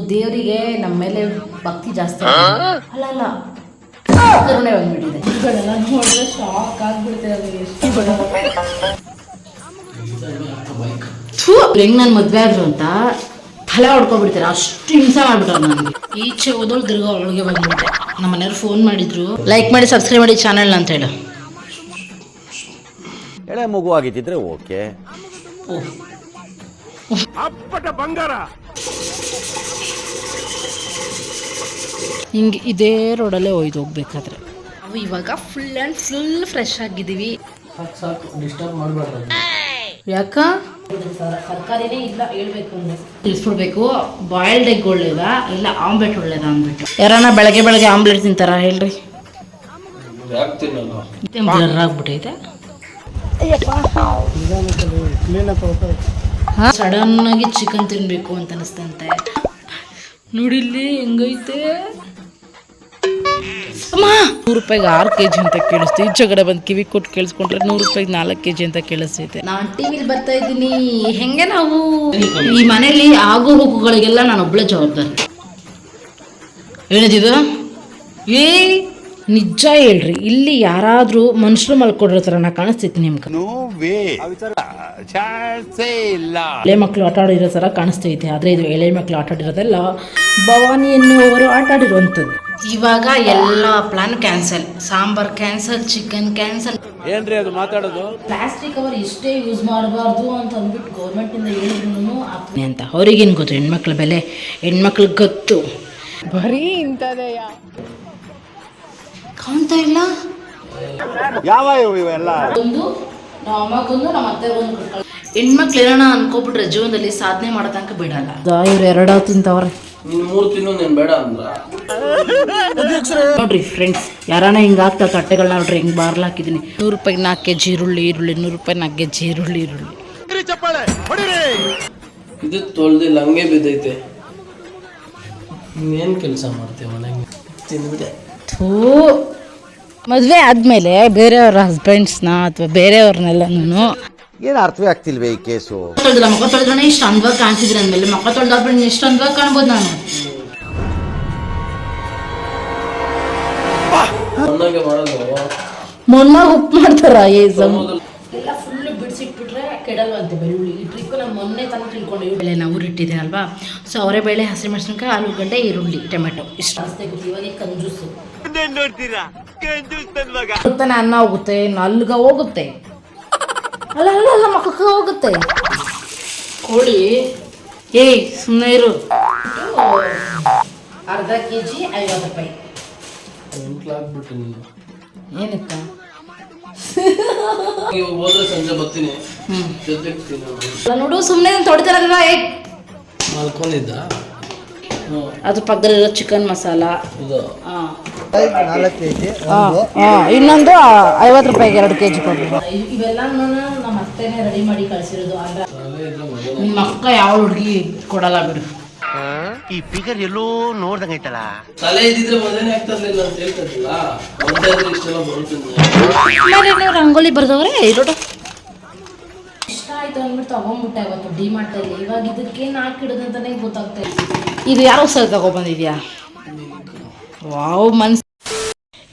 ದೇವರಿಗೆ ನಮ್ಮ ಮೇಲೆ ಭಕ್ತಿ ಜಾಸ್ತಿ ಅಲ್ಲ ಅಲ್ಲ. ಕರುಣೆ ಬಂದ್ಬಿಟ್ಟಿದೆ. ಇವುಗಳೆಲ್ಲ ನೋಡಿದ್ರೆ ಶಾಕ್ ಆಗ್ಬಿಡುತ್ತೆ ಎಷ್ಟು. ಹೆಂಗ್ ನಾನು ಮದ್ವೆ ಆದ್ರು ಅಂತ ತಲೆ ಹೊಡ್ಕೊಬಿಡ್ತಾರೆ. ಅಷ್ಟು ಹಿಂಸೆ ಮಾಡ್ಬಿಟ್ರು ನನಗೆ. ಈಚೆ ಓದೋಳು ತಿರ್ಗಾ ಒಳಗೆ ಬಂದ್ಬಿಟ್ಟೆ. ನಮ್ಮ ಮನೆಯವ್ರು ಫೋನ್ ಮಾಡಿದ್ರು. ಲೈಕ್ ಮಾಡಿ ಸಬ್ಸ್ಕ್ರೈಬ್ ಮಾಡಿ ಚಾನಲ್ ಅಂತ ಹೇಳು. ಎಳೆ ಮಗು ಆಗಿದ್ದಿದ್ರೆ ಓಕೆ ಹಿಂಗೆ ಇದೇ ರೋಡಲ್ಲೇ ಒಯ್ದು ಹೋಗ್ಬೇಕಾದ್ರೆ. ನಾವು ಇವಾಗ ಫುಲ್ ಆ್ಯಂಡ್ ಫುಲ್ ಫ್ರೆಶ್ ಆಗಿದ್ದೀವಿ. ಡಿಸ್ಟರ್ಬ್ ಮಾಡಬಾರ್ದು. ಯಾಕ? ತರಕಾರಿನೇ ಇಲ್ಲ ಹೇಳ್ಬೇಕು ಅಂದ್ರೆ ತಿಳಿಸ್ಬಿಡ್ಬೇಕು ಬಾಯ್ಲ್ಡ್ ಎಗ್ ಒಳ್ಳೇದಾ ಇಲ್ಲ ಆಮ್ಲೆಟ್ ಒಳ್ಳೇದಾ ಅಂದ್ಬಿಟ್ಟು. ಯಾರನ್ನ ಬೆಳಗ್ಗೆ ಬೆಳಗ್ಗೆ ಆಮ್ಲೆಟ್ ತಿಂತಾರ ಹೇಳ್ರಿ. ಆಗ್ಬಿಟ್ಟೈತೆ. ಸಡನ್ ಆಗಿ ಚಿಕನ್ ತಿನ್ಬೇಕು ಅಂತ ಅನಿಸ್ತಂತೆ. ನೋಡಿಲ್ಲಿ ಹೆಂಗೈತೆ? ಅಮ್ಮ! ನೂರು ರೂಪಾಯಿಗೆ ಆರು ಕೆ ಜಿ ಅಂತ ಕೇಳಿಸ್ತು. ಈಚೆ ಕಡೆ ಬಂದು ಕಿವಿ ಕೊಟ್ಟು ಕೇಳಿಸ್ಕೊಂಡ್ರೆ ನೂರು ರೂಪಾಯಿಗೆ ನಾಲ್ಕು ಕೆ ಜಿ ಅಂತ ಕೇಳಿಸ್ತೈತೆ. ನಾನು ಟಿವಿಲಿ ಬರ್ತಾ ಇದ್ದೀನಿ. ಹೆಂಗೆ ನಾವು? ಈ ಮನೇಲಿ ಆಗೋ ಹೋಗುಗಳಿಗೆಲ್ಲ ನಾನು ಒಬ್ಳ ಜವಾಬ್ದಾರಿ. ಏನಿದು ಏ ನಿಜ ಹೇಳ್ರಿ. ಇಲ್ಲಿ ಯಾರಾದ್ರೂ ಮನುಷ್ಯರು ಮಲ್ಕೊಂಡಿರೋ ತರ ನಾ ಕಾಣಿಸ್ತೈತಿ ನಿಮ್ಗೆ. ಎಳೆ ಮಕ್ಕಳು ಆಟ ಆಡಿರೋ ತರ ಕಾಣಿಸ್ತೈತೆ. ಆದ್ರೆ ಇದು ಎಳೆ ಮಕ್ಕಳು ಆಟ ಆಡಿರೋದೆಲ್ಲ ಭವಾನಿ ಎನ್ನುವರು ಆಟ ಆಡಿರುವಂಥದ್ದು. ಇವಾಗ ಎಲ್ಲ plan cancel sambar cancel chicken cancel ಏನ್ರಿ ಅದು ಮಾತಾಡೋದು? ಪ್ಲಾಸ್ಟಿಕ್ ಕವರ್ ಇಷ್ಟೇ ಯೂಸ್ ಮಾಡಬಾರ್ದು ಅಂತ ಅಂದ್ಬಿಟ್ಟು ಗೌರ್ಮೆಂಟಿಂದ ಹೇಳಿದ್ರು ಅಂತ. ಅವ್ರಿಗೇನು ಗೊತ್ತು? ಹೆಣ್ಮಕ್ಳ ಬೆಲೆ ಹೆಣ್ಮಕ್ಳಿಗೆ ಗೊತ್ತು. ಬರೀ ಇಂಥದೆಯ ಕಾಣ್ತಾ ಇಲ್ಲ? ಯಾವ ಇವೆಲ್ಲ? ಒಂದು ನಮ್ಮ ಅಮ್ಮಗೊಂದು ನಮ್ಮ ಅತ್ತೆಗೊಂದು ಹೆಣ್ಮಕ್ಳು ಇರೋಣ ಅನ್ಕೋಬಿಟ್ರೆ ಜೀವನದಲ್ಲಿ ಸಾಧನೆ ಮಾಡೋ ತನಕ ಬಿಡಲ್ಲ. ಇವ್ರು ಎರಡಾವ್ ತಿಂತವ್ರೆ ನೀನು ಮೂರು ತಿನ್ನು ನೀನು ಬೇಡ ಅಂದ್ರ. ನೋಡ್ರಿ ಫ್ರೆಂಡ್ಸ್ ಯಾರಾನ ಹಿಂಗೆ ಆಗ್ತಾ ತಟ್ಟೆಗಳನ್ನ ನೋಡ್ರಿ ಹಿಂಗೆ ಬಾರ್ಲ್ ಹಾಕಿದ್ದೀನಿ ನೂರು ರೂಪಾಯಿಗೆ ನಾಲ್ಕು ಕೆ ಜಿ ಈರುಳ್ಳಿ ಈರುಳ್ಳಿ ನೂರು ರೂಪಾಯಿ ನಾಲ್ಕು ಕೆ ಜಿ ಈರುಳ್ಳಿ. ಈರುಳ್ಳಿ ಇದು ತೊಳ್ದಿಲ್ಲ ಹಂಗೆ ಬಿದ್ದೈತೆ. ಇನ್ನೇನು ಕೆಲಸ ಮಾಡ್ತೀವಿ ಮನೆಗೆ ತಿಂದ್ಬಿಟ್ಟೆ. ಥೂ. ಮದುವೆ ಆದಮೇಲೆ ಬೇರೆಯವ್ರ ಹಸ್ಬೆಂಡ್ಸ್ನ ಅಥವಾ ಬೇರೆಯವ್ರನ್ನೆಲ್ಲನೂ ಏನ್ ಅರ್ಥವೇ ಆಗ್ತಿಲ್ವೇ ಈ ಕೇಸು? ತೊಳೆದಿಲ್ಲ ಮಕ್ಕ ತೊಳೆದ್ರೆ ಇಷ್ಟು ಅಂದವಾಗಿ ಕಾಣ್ತಿದ್ರಿ ಅಂದಮೇಲೆ ಮಕ್ಕ ತೊಳೆದಾದ್ಮೇಲೆ ಇಷ್ಟು ಅಂದವಾಗಿ ಕಾಣ್ಬೋದು ನಾನು. ಮಣ್ಣಾಗೆ ಮಾಡೋದು. ಮೊನ್ನಾಗ ಉಪ್ಪು ಮಾಡ್ತಾರ ಏ ಎಲ್ಲ ಫುಲ್ ಬಿಡಿಸಿಟ್ಬಿಟ್ರೆ ಕೆಡಲ್ವಂತೆ ಬೆಳ್ಳುಳ್ಳಿ. ಈ ಟ್ರಿಕ್ ನಾನು ಮೊನ್ನೆ ತಾನೇ ತಿಳ್ಕೊಂಡು. ಬೇಳೆ ನಾವು ಊರಿಟ್ಟಿದ್ದೀನಲ್ವಾ ಸೊ ಅವರೇ ಬೇಳೆ ಹಸಿಮೆಣಸಿನ್ಕಾಯಿ ಆಲೂಗಡ್ಡೆ ಈರುಳ್ಳಿ ಟೊಮೆಟೊ. ಇಷ್ಟು. ಅಷ್ಟೇ ಇವಾಗ ಕಂಜೂಸು. ಹೋಗ್ತಾನೆ ಅನ್ನ ಹೋಗುತ್ತೆ ನಲ್ಗ ಹೋಗುತ್ತೆ. ಅಲ್ಲ ಅಲ್ಲ ಅಲ್ಲ ಹೋಗುತ್ತೆ. ಕೋಳಿ ಏಯ್ ಸುಮ್ಮನೆ ಇರು. ಅರ್ಧ ಕೆ ಜಿ ಐವತ್ತು ರೂಪಾಯಿ. ಎಂಟ್ಲಾಗ್ಬಿಟ್ಟು ನೀನು ಏನಕ್ಕ? ಇವಾಗ ಹೋದ್ರೆ ಸಂಜೆ ಬರ್ತೀನಿ. ಜೊತೆಗೆ ಅಲ್ಲ ನೋಡು ಸುಮ್ಮನೆ ತೊಡ್ತಾರ ಏ ಮಲ್ಕೊಂಡಿದ್ದ? ಅದು ಪಕ್ಕದಲ್ಲಿರೋ ಚಿಕನ್ ಮಸಾಲ. ಇದು. ಇನ್ನೊಂದು ಐವತ್ತು ರೂಪಾಯಿಗೆ ಎರಡು ಕೆ ಜಿ ಕೊಡ್ರಿ ಇವೆಲ್ಲ ನಮ್ಮ ಅತ್ತೆನೇ ರೆಡಿ ಮಾಡಿ ಕಳಿಸಿರೋದು. ಅಂದ್ರೆ ನಿಮ್ಮ ಅಕ್ಕ ಯಾವ ಹುಡುಗಿ ಕೊಡಲ್ಲ ಬಿಡು. ಈ ಫಿಗರ್ ಎಲ್ಲೋ ನೋಡ್ದಂಗೈತಲ್ಲ ತಲೆ ಇದ್ದಿದ್ರೆ ಮದುವೆ ಆಗ್ತಾರಲಿಲ್ಲ ಅಂತ ಹೇಳ್ತಿದ್ದಿಲ್ಲ ಒಂದೇ ಇಷ್ಟೆಲ್ಲ ಬರುತ್ತಿದ್ದೆ ರಂಗೋಲಿ ಬರ್ದವ್ರೆ ಇರೋಡು ಇಷ್ಟ ಆಯ್ತು ಅಂದ್ಬಿಟ್ಟು ತಗೊಂಡ್ಬಿಟ್ಟೆ ಅವತ್ತು ಡಿ ಮಾರ್ಟಲ್ಲಿ ಇವಾಗ ಇದಕ್ಕೆ ಹಾಕಿಡೋದಂತಾನೆ ಗೊತ್ತಾಗ್ತಾ ಇಲ್ಲ ಇದು ಯಾವ ಸರ್ ತಗೊಬಂದಿದ್ಯಾ? ವಾವ್ ಮನ್ಸ್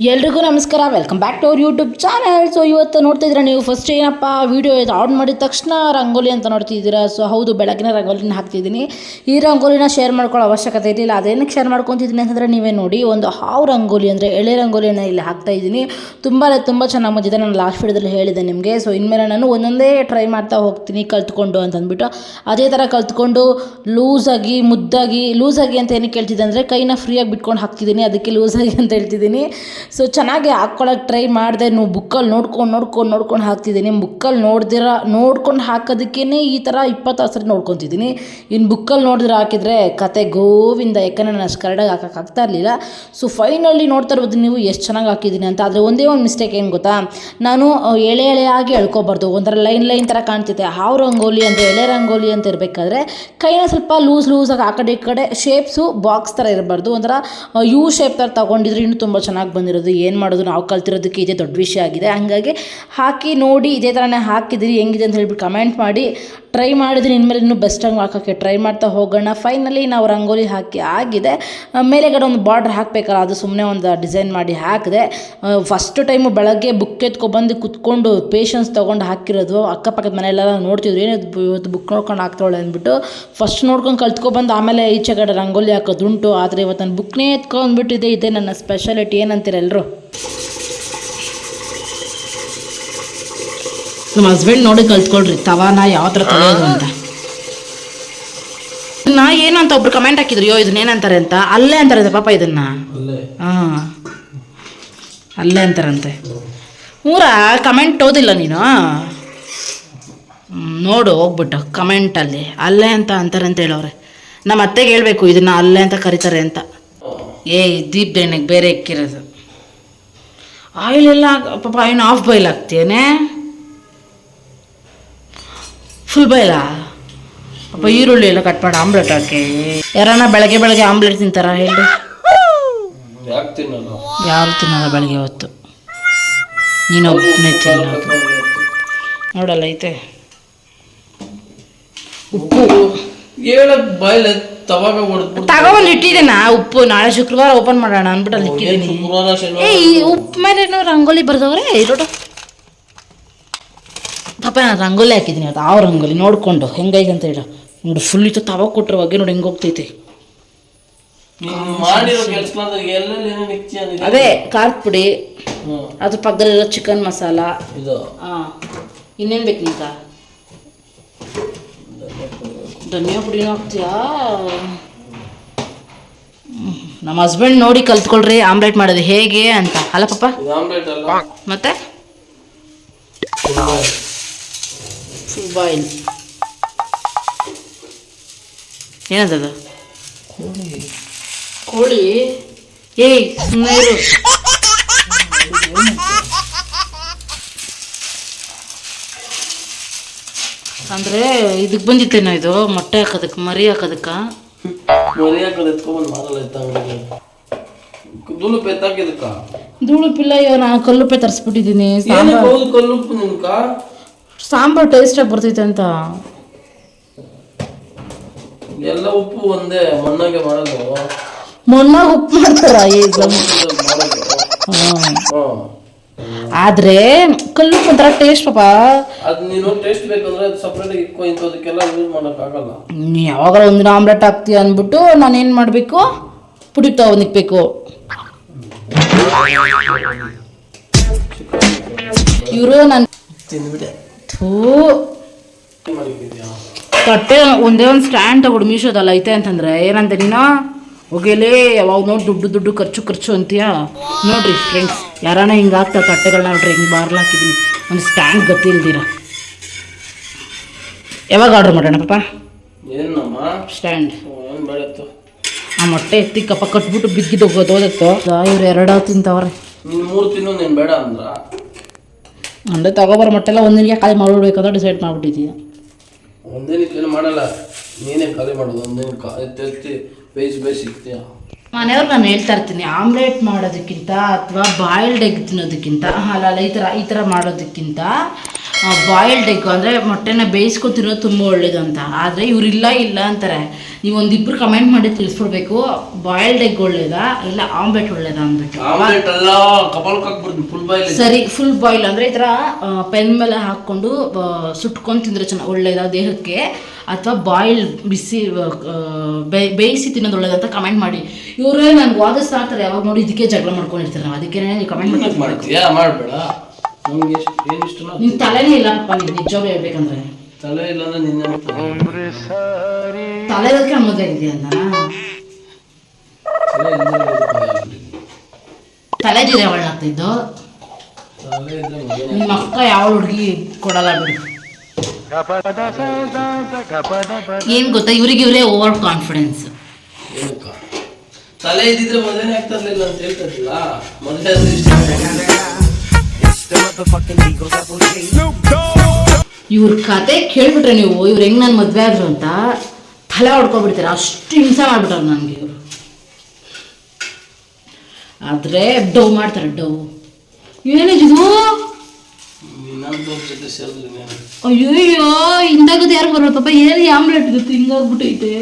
ಎಲ್ರಿಗೂ ನಮಸ್ಕಾರ welcome back to our YouTube channel so ಇವತ್ತು ನೋಡ್ತಾ ಇದ್ದೀರಾ ನೀವು? ಫಸ್ಟ್ ಏನಪ್ಪ ವೀಡಿಯೋ ಇದು ಆನ್ ಮಾಡಿದ ತಕ್ಷಣ ರಂಗೋಲಿ ಅಂತ ನೋಡ್ತಿದ್ದೀರಾ ಸೊ ಹೌದು, ಬೆಳಗಿನ ರಂಗೋಲಿನ ಹಾಕ್ತಿದ್ದೀನಿ. ಈ ರಂಗೋಲಿನ ಶೇರ್ ಮಾಡ್ಕೊಳ್ಳೋ ಅವಶ್ಯಕತೆ ಇರಲಿಲ್ಲ. ಅದೇನಕ್ಕೆ ಶೇರ್ ಮಾಡ್ಕೊತಿದ್ದೀನಿ ಅಂತಂದರೆ ನೀವೇ ನೋಡಿ, ಒಂದು ಹಾವು ರಂಗೋಲಿ ಅಂದರೆ ಎಳೆ ರಂಗೋಲಿನ ಇಲ್ಲಿ ಹಾಕ್ತಾ ಇದ್ದೀನಿ. ತುಂಬ ತುಂಬ ಚೆನ್ನಾಗಿ ಬಂದಿದೆ. ನಾನು ಲಾಸ್ಟ್ ವೀಡಿಯೋದಲ್ಲಿ ಹೇಳಿದೆ ನಿಮಗೆ. ಸೊ ಇನ್ಮೇಲೆ ನಾನು ಒಂದೊಂದೇ ಟ್ರೈ ಮಾಡ್ತಾ ಹೋಗ್ತೀನಿ ಕಲ್ತ್ಕೊಂಡು ಅಂತ ಅಂದ್ಬಿಟ್ಟು ಅದೇ ಥರ ಕಲ್ತ್ಕೊಂಡು ಲೂಸಾಗಿ, ಮುದ್ದಾಗಿ, ಲೂಸಾಗಿ ಅಂತ ಏನಕ್ಕೆ ಹೇಳ್ತಿದ್ದೆ ಅಂದರೆ ಕೈನ ಫ್ರೀಯಾಗಿ ಬಿಟ್ಕೊಂಡು ಹಾಕ್ತಿದ್ದೀನಿ. ಅದಕ್ಕೆ ಲೂಸಾಗಿ ಅಂತ ಹೇಳ್ತಿದ್ದೀನಿ. ಸೊ ಚೆನ್ನಾಗಿ ಹಾಕ್ಕೊಳಕ್ಕೆ ಟ್ರೈ ಮಾಡಿದೆ. ನೀವು ಬುಕ್ಕಲ್ಲಿ ನೋಡ್ಕೊಂಡು ನೋಡ್ಕೊಂಡು ನೋಡ್ಕೊಂಡು ಹಾಕ್ತಿದ್ದೀನಿ. ಬುಕ್ಕಲ್ಲಿ ನೋಡ್ದಿರ, ನೋಡ್ಕೊಂಡು ಹಾಕೋದಕ್ಕೇ ಈ ಥರ ಇಪ್ಪತ್ತು ಸರಿ ನೋಡ್ಕೊತಿದ್ದೀನಿ. ಇನ್ನು ಬುಕ್ಕಲ್ಲಿ ನೋಡಿದ್ರೆ ಹಾಕಿದರೆ ಕತೆ ಗೋವಿಂದ, ಯಾಕಂದರೆ ನಾನು ಅಷ್ಟು ಕರೆಕ್ಟಾಗಿ ಹಾಕಕ್ಕೆ ಆಗ್ತಾ ಇರಲಿಲ್ಲ. ಸೊ ಫೈನಲಿ ನೋಡ್ತಾ ಇರ್ಬೋದು ನೀವು ಎಷ್ಟು ಚೆನ್ನಾಗಿ ಹಾಕಿದ್ದೀನಿ ಅಂತ. ಆದರೆ ಒಂದೇ ಒಂದು ಮಿಸ್ಟೇಕ್ ಏನು ಗೊತ್ತಾ? ನಾನು ಎಳೆ, ಎಳೆಯಾಗಿ ಎಳ್ಕೊಬಾರ್ದು. ಒಂಥರ ಲೈನ್ ಲೈನ್ ಥರ ಕಾಣ್ತಿದೆ ಹಾವು ರಂಗೋಲಿ ಅಂತ ಎಳೆ ರಂಗೋಲಿ ಅಂತ ಇರಬೇಕಾದ್ರೆ ಕೈನ ಸ್ವಲ್ಪ ಲೂಸ್ ಲೂಸಾಗಿ ಆ ಕಡೆ, ಈ ಕಡೆ ಶೇಪ್ಸು ಬಾಕ್ಸ್ ಥರ ಇರಬಾರ್ದು. ಒಂಥರ ಯು ಶೇಪ್ ಥರ ತಗೊಂಡಿದ್ರೆ ಇನ್ನೂ ತುಂಬ ಚೆನ್ನಾಗಿ ಬಂದಿರೋದು ಹಾಕಿರೋದು ಏನು ಮಾಡೋದು ನಾವು ಕಲ್ತಿರೋದಕ್ಕೆ ಇದೇ ದೊಡ್ಡ ವಿಷಯ ಆಗಿದೆ. ಹಾಗಾಗಿ ಹಾಕಿ ನೋಡಿ, ಇದೇ ಥರನೇ ಹಾಕಿದಿರಿ, ಹೆಂಗಿದೆ ಅಂತ ಹೇಳ್ಬಿಟ್ಟು ಕಮೆಂಟ್ ಮಾಡಿ. ಟ್ರೈ ಮಾಡಿದ್ರೆ ಇನ್ಮೇಲೆ ಇನ್ನೂ ಬೆಸ್ಟಾಗಿ ಹಾಕೋಕ್ಕೆ ಟ್ರೈ ಮಾಡ್ತಾ ಹೋಗೋಣ. ಫೈನಲಿ ನಾವು ರಂಗೋಲಿ ಹಾಕಿ ಆಗಿದೆ. ಮೇಲೆಗಡೆ ಒಂದು ಬಾರ್ಡ್ರ್ ಹಾಕಬೇಕಲ್ಲ, ಅದು ಸುಮ್ಮನೆ ಒಂದು ಡಿಸೈನ್ ಮಾಡಿ ಹಾಕಿದೆ. ಫಸ್ಟ್ ಟೈಮು ಬೆಳಗ್ಗೆ ಬುಕ್ ಎತ್ಕೊಬಂದು ಕುತ್ಕೊಂಡು ಪೇಷನ್ಸ್ ತೊಗೊಂಡು ಹಾಕಿರೋದು. ಅಕ್ಕಪಕ್ಕದ ಮನೆಯಲ್ಲೆಲ್ಲ ನೋಡ್ತಿದ್ರು, ಏನು ಇವತ್ತು ಬುಕ್ ನೋಡ್ಕೊಂಡು ಹಾಕ್ತಾಳೆ ಅಂದ್ಬಿಟ್ಟು ಫಸ್ಟ್ ನೋಡ್ಕೊಂಡು ಕಲ್ತ್ಕೊಬಂದು ಆಮೇಲೆ ಈಚೆ ಕಡೆ ರಂಗೋಲಿ ಹಾಕೋದುಂಟು. ಆದರೆ ಇವತ್ತು ನಾನು ಬುಕ್ನೇ ಎತ್ಕೊಂಡ್ಬಿಟ್ಟಿದೆ. ಇದೆ ನನ್ನ ಸ್ಪೆಷಾಲಿಟಿ ಏನಂತೀರ ಎಲ್ಲರೂ ನಮ್ಮ ಹಸ್ಬೆಂಡ್ ನೋಡಿ ಕಲ್ತ್ಕೊಳ್ರಿ ತವಾನ ಯಾವ ಥರ ತೊಳೆಯೋದು ಅಂತ. ನಾ ಏನು ಅಂತ ಒಬ್ರು ಕಮೆಂಟ್ ಹಾಕಿದ್ರು ಯೋ ಇದನ್ನ ಏನಂತಾರೆ ಅಂತ? ಅಲ್ಲೇ ಅಂತಾರೆ ಪಾಪ ಇದನ್ನ. ಅಲ್ಲೇ. ಹಾಂ. ಅಲ್ಲೇ ಅಂತಾರಂತೆ. ಊರ ಕಮೆಂಟ್ ಓದಿಲ್ಲ ನೀನು? ನೋಡು ಹೋಗ್ಬಿಟ್ಟು ಕಮೆಂಟಲ್ಲಿ ಅಲ್ಲೇ. ಅಂತ ಅಂತಾರೆ ಅಂತ ಹೇಳೋರೆ ನಮ್ಮ ಅತ್ತೆಗೆ ಹೇಳ್ಬೇಕು ಇದನ್ನ ಅಲ್ಲೇ ಅಂತ ಕರೀತಾರೆ ಅಂತ. ಏ ದೀಪ್ ಎಣ್ಣೆಗೆ ಬೇರೆ ಇಕ್ಕಿರೋದು ಆಯಿಲ್ ಎಲ್ಲ ಪಾಪ ಏನು ಆಫ್ ಬಾಯ್ಲ್ ಹಾಕ್ತೀಯನೇ ಫುಲ್ ಬಾಯ್ಲಾ ಪಾಪ ಈರುಳ್ಳಿ ಎಲ್ಲ ಕಟ್ ಮಾಡಿ ಆಮ್ಲೆಟ್ ಹಾಕಿ. ಯಾರನ್ನ ಬೆಳಗ್ಗೆ ಬೆಳಗ್ಗೆ ಆಮ್ಲೆಟ್ ತಿಂತಾರ ಹೇಳಿ? ಯಾರು ತಿನ್ನಲ್ಲ ಬೆಳಗ್ಗೆ ಹೊತ್ತು. ನೀನೊಬ್ಬನೇ ತಿನ್ನೋದು ನೋಡಲ್ಲ ಐತೆ. ಉಪ್ಪು. ಹೇಳಕ್ ಬಾಯ್ಲೆ ತವಾಗ ತಗೊಬಂದು ಇಟ್ಟಿದ್ದೀನ? ಉಪ್ಪು ನಾಳೆ ಶುಕ್ರವಾರ ಓಪನ್ ಮಾಡೋಣ ಅಂದ್ಬಿಟ್ಟು ಅಲ್ಲಿ ಶುಕ್ರವಾರ ಶನಿವಾರ ಏ ಈ ಉಪ್ಪು ಮೇಲೆ ರಂಗೋಲಿ ಬರ್ದವ್ರೆ ನೋಡು ಪಾಪ ನಾನು ರಂಗೋಲಿ ಹಾಕಿದ್ದೀನಿ ಅದು ಆ ರಂಗೋಲಿ ನೋಡ್ಕೊಂಡು ಹೆಂಗೈತೆ ಅಂತ ಹೇಳ. ನೋಡು ಫುಲ್ ಇತ್ತು ತವ ಕೊಟ್ರ ಬಗ್ಗೆ ನೋಡಿ ಹೆಂಗೆ ಹೋಗ್ತೈತಿ. ನೀನ್ ಮಾಡಿರೋ ಕೆಲ್ಸ ಎಲ್ಲೆಲ್ಲಿ ಏನೇನು ಇಕ್ತಿಯ ನೀನು? ಅದೇ ಖಾರದ ಪುಡಿ ಹ್ಮ್. ಅದ್ರ ಪಕ್ಕದಲ್ಲಿರೋ ಚಿಕನ್ ಮಸಾಲ. ಇದು. ಹಾಂ ಇನ್ನೇನು ಬೇಕು ನಿಂಗ? ಧನಿಯಾ ಪುಡಿನೂ ಹಾಕ್ತೀಯಾ ನಮ್ಮ ಹಸ್ಬೆಂಡ್ ನೋಡಿ ಕಲ್ತ್ಕೊಳ್ರಿ ಆಮ್ಲೆಟ್ ಮಾಡೋದು ಹೇಗೆ ಅಂತ. ಅಲ್ಲ ಪಪ್ಪ ಮತ್ತೆ? ಫುಲ್ ಬಾಯ್ಲ್ ಏನದದು ಕೋಳಿ. ಏಯ್ ಸುಮ್ಮನೆ ಅಂದ್ರೆ ಇದಕ್ಕೆ ಬಂದಿತ್ತೇನೋ ಇದು? ಮೊಟ್ಟೆ ಹಾಕೋದಕ್ಕೆ ಮರಿ ಹಾಕೋದಕ್ಕೆ? ಮರಿ ಹಾಕೋದು ಎತ್ಕೊಂಬಂದು ಮಾರಲ್ಲ ಎತ್ತ ಅಂಗಡಿಗೆ. ದುಲುಪ್ ಎತ್ತಾಕಿದಕ್ಕ ಧೂಳುಪಿಲ್ಲ ಇವ ನಾನು ಕಲ್ಲುಪ್ಪೆ ತರಿಸ್ಬಿಟ್ಟಿದ್ದೀನಿ. ಸಾಂಬಾರ್. ಹೌದು ಕಲ್ಲುಪ್ಪು ಸಾಂಬಾರ್ ಟೇಸ್ಟಾಗಿ ಬರ್ತೈತೆ ಅಂತ. ಎಲ್ಲ ಉಪ್ಪು ಒಂದೇ ಮಣ್ಣಾಗೆ ಮಾಡೋದು? ಮೊನ್ನಾಗ ಉಪ್ಪು ಮಾಡ್ತಾರ ಈಗ? ಮಾಡೋದು? ಆದ್ರೆ ಕಲ್ಲು ಒಂಥರ ಟೇಸ್ಟ್ ಪಾಪ. ಅದ್ ನೀನು ಟೇಸ್ಟ್ ಬೇಕಂದ್ರೆ ಅದು ಸಪ್ರೇಟ್ ಇಕ್ಕೋ ಇಂಥದಕ್ಕೆಲ್ಲ ಯೂಸ್ ಮಾಡಕ್ ನೀ ಒಂದಿನ ಆಮ್ಲೆಟ್ ಹಾಕ್ತೀಯ ಅಂದ್ಬಿಟ್ಟು ನಾನು ಏನು ಮಾಡಬೇಕು? ಪುಡಿ ತಗೊಂಡಿಕ್ಬೇಕು ಇವರು ನಾನು ತಿಂದ್ಬಿಟ್ಟೆ. ಥೂ. ತಟ್ಟೆ ಒಂದೇ ಒಂದು ಸ್ಟ್ಯಾಂಡ್ ತಗೊಡು ಮೀಶೋದಲ್ಲ ಐತೆ ಅಂತಂದ್ರೆ ಏನಂತ ನೀನು? ಹೋಗಲೇ ಯಾವಾಗ ನೋಡಿ ದುಡ್ಡು ದುಡ್ಡು ಖರ್ಚು ಖರ್ಚು ಅಂತೀಯಾ? ನೋಡ್ರಿ ಫ್ರೆಂಡ್ಸ್ ಯಾರಾನ ಹಿಂಗೆ ಆಗ್ತಾ ತಟ್ಟೆಗಳನ್ನ ನೋಡ್ರಿ ಹಿಂಗೆ ಬಾರ್ಲ್ ಹಾಕಿದ್ದೀನಿ ಒಂದು ಸ್ಟ್ಯಾಂಡ್ ಗತಿ ಇಲ್ದಿರ. ಯಾವಾಗ ಆರ್ಡ್ರ್ ಮಾಡೋಣ ಪಾಪ? ಸ್ಟ್ಯಾಂಡ್ ಆ ಮೊಟ್ಟೆ ಎತ್ತಿ ಕಪ್ಪ ಕಟ್ಬಿಟ್ಟು ಬಿದ್ದಿದ್ದು ಹೋಗೋದತ್ತು ಇವ್ರು ಎರಡ ತಿಂತವ್ರೆ. ಮೂರು ತಿನ್ನೋ ನೀನ್ ಬೇಡ ಅಂದ್ರ? ಅಂದರೆ ತಗೋಬರೋ ಮೊಟ್ಟೆಲ್ಲ ಒಂದಿನಿಗೆ ಖಾಲಿ ಮಾಡ್ಬಿಡ್ಬೇಕಂತ ಡಿಸೈಡ್ ಮಾಡ್ಬಿಟ್ಟಿದ್ದೀಯ ಒಂದೇನಕ್ಕೆ ಮಾಡಲ್ಲ ನೀನೇ ಖಾಲಿ ಮಾಡೋದು ಒಂದೇ ಎತ್ತಿ ಎತ್ತಿ. ಬೇಯಿಸಿ ಬೇಯಿಸಿ ಮನೆಯವ್ರು ನಾನು ಹೇಳ್ತಾ ಇರ್ತೀನಿ, ಆಮ್ಲೆಟ್ ಮಾಡೋದಕ್ಕಿಂತ ಅಥವಾ ಬಾಯ್ಲ್ಡ್ ಎಗ್ ತಿನ್ನೋದಕ್ಕಿಂತ ಅಲ್ಲ ಈ ಥರ ಈ ಥರ ಮಾಡೋದಕ್ಕಿಂತ ಬಾಯ್ಲ್ಡ್ ಎಗ್ ಅಂದರೆ ಮೊಟ್ಟೆನ ಬೇಯಿಸ್ಕೊಂಡು ತಿನ್ನೋದು ತುಂಬ ಒಳ್ಳೇದು ಅಂತ ಆದರೆ ಇವರಿಲ್ಲ ಇಲ್ಲ ಅಂತಾರೆ. ನೀವು ಒಂದಿಬ್ರು ಕಮೆಂಟ್ ಮಾಡಿ ತಿಳಿಸ್ಬಿಡ್ಬೇಕು ಬಾಯ್ಲ್ಡ್ ಎಗ್ ಒಳ್ಳೇದಾ ಇಲ್ಲ ಆಮ್ಲೆಟ್ ಒಳ್ಳೇದಾ ಅಂದ್ಬಿಟ್ಟು. ಸರಿ ಫುಲ್ ಬಾಯ್ಲ್ ಅಂದರೆ ಈ ಥರ ಪೆನ್ ಮೇಲೆ ಹಾಕ್ಕೊಂಡು ಸುಟ್ಕೊಂಡು ತಿಂದರೆ ಚೆನ್ನಾಗಿ ಒಳ್ಳೇದಾ ದೇಹಕ್ಕೆ? ಅಥವಾ ಬಾಯ್ಲ್ ಬಿಸಿ ಬೇಯಿಸಿ ತಿನ್ನೋದು ಒಳ್ಳೇದಂತ ಕಮೆಂಟ್ ಮಾಡಿ. ಇವರೇ ನನ್ಗೆ ವಾದಿಸ್ತಾ ಇರ್ತಾರೆ ಯಾವಾಗ ನೋಡಿ ಇದಕ್ಕೆ ಜಗಳ ಮಾಡ್ಕೊಂಡಿರ್ತಾರೆ ನಾವು. ಅದಕ್ಕೆ ನೀವು ಕಮೆಂಟ್ ಮಾಡ್ಕೊಂಡು ಮಾಡಬೇಡ. ನಮ್ಗೆ ಎಷ್ಟು ಏನು ನಿನ್ ತಲೆನೇ ಇಲ್ಲಪ್ಪ ನೀನು ನಿಜವಾಗ ಹೇಳ್ಬೇಕಂದ್ರೆ ತಲೆ ಇಲ್ಲ ಅಂದ್ರೆ ನಿನ್ನೆ ತಲೆ ಅದಕ್ಕೆ ಮದುವೆ ಇದೆಯಾ ಅಂತ ತಲೆ ಜೀರೆ ಒಳ್ಳಾಗ್ತಿದ್ದು ತಲೆ ಇದ್ರೆ ಮಗನೇ ನಿಮ್ಮ ಅಕ್ಕ ಯಾವ ಹುಡುಗಿ ಕೊಡಲ್ಲ ಬಿಡು. ಏನ್ ಗೊತ್ತಾ? ಇವ್ರಿಗೆ ಇವರೇ ಓವರ್ ಕಾನ್ಫಿಡೆನ್ಸ್ ಏನಕ್ಕ ತಲೆ ಇದ್ದಿದ್ರೆ ಮದುವೆನೇ ಆಗ್ತಾ ಇರ್ಲಿಲ್ಲ ಅಂತ ಹೇಳ್ತಿರ್ಲಿಲ್ಲ ಮದುವೆ ಆದ್ರೆ ಇಷ್ಟ ಇವ್ರ ಕತೆ ಕೇಳ್ಬಿಟ್ರೆ ನೀವು ಇವ್ರು ಹೆಂಗ್ ನಾನು ಮದ್ವೆ ಆದ್ರು ಅಂತ ತಲೆ ಹೊಡ್ಕೊಬಿಡ್ತಾರೆ. ಅಷ್ಟು ಹಿಂಸೆ ಮಾಡ್ಬಿಟ್ಟಾರೆ ನನಗೆ ಇವರು. ಆದ್ರೆ ಡವ್ ಮಾಡ್ತಾರೆ ಡವ್ ಏನಿದು ಅಯ್ಯೋ ಹಿಂದಾಗದು ಯಾರು ಬರೋಲ್ಲ ಪಾಪ. ಏನು ಆಮ್ಲೆಟ್ ಗೊತ್ತು ಹಿಂಗಾಗ್ಬಿಟ್ಟೈತೆ.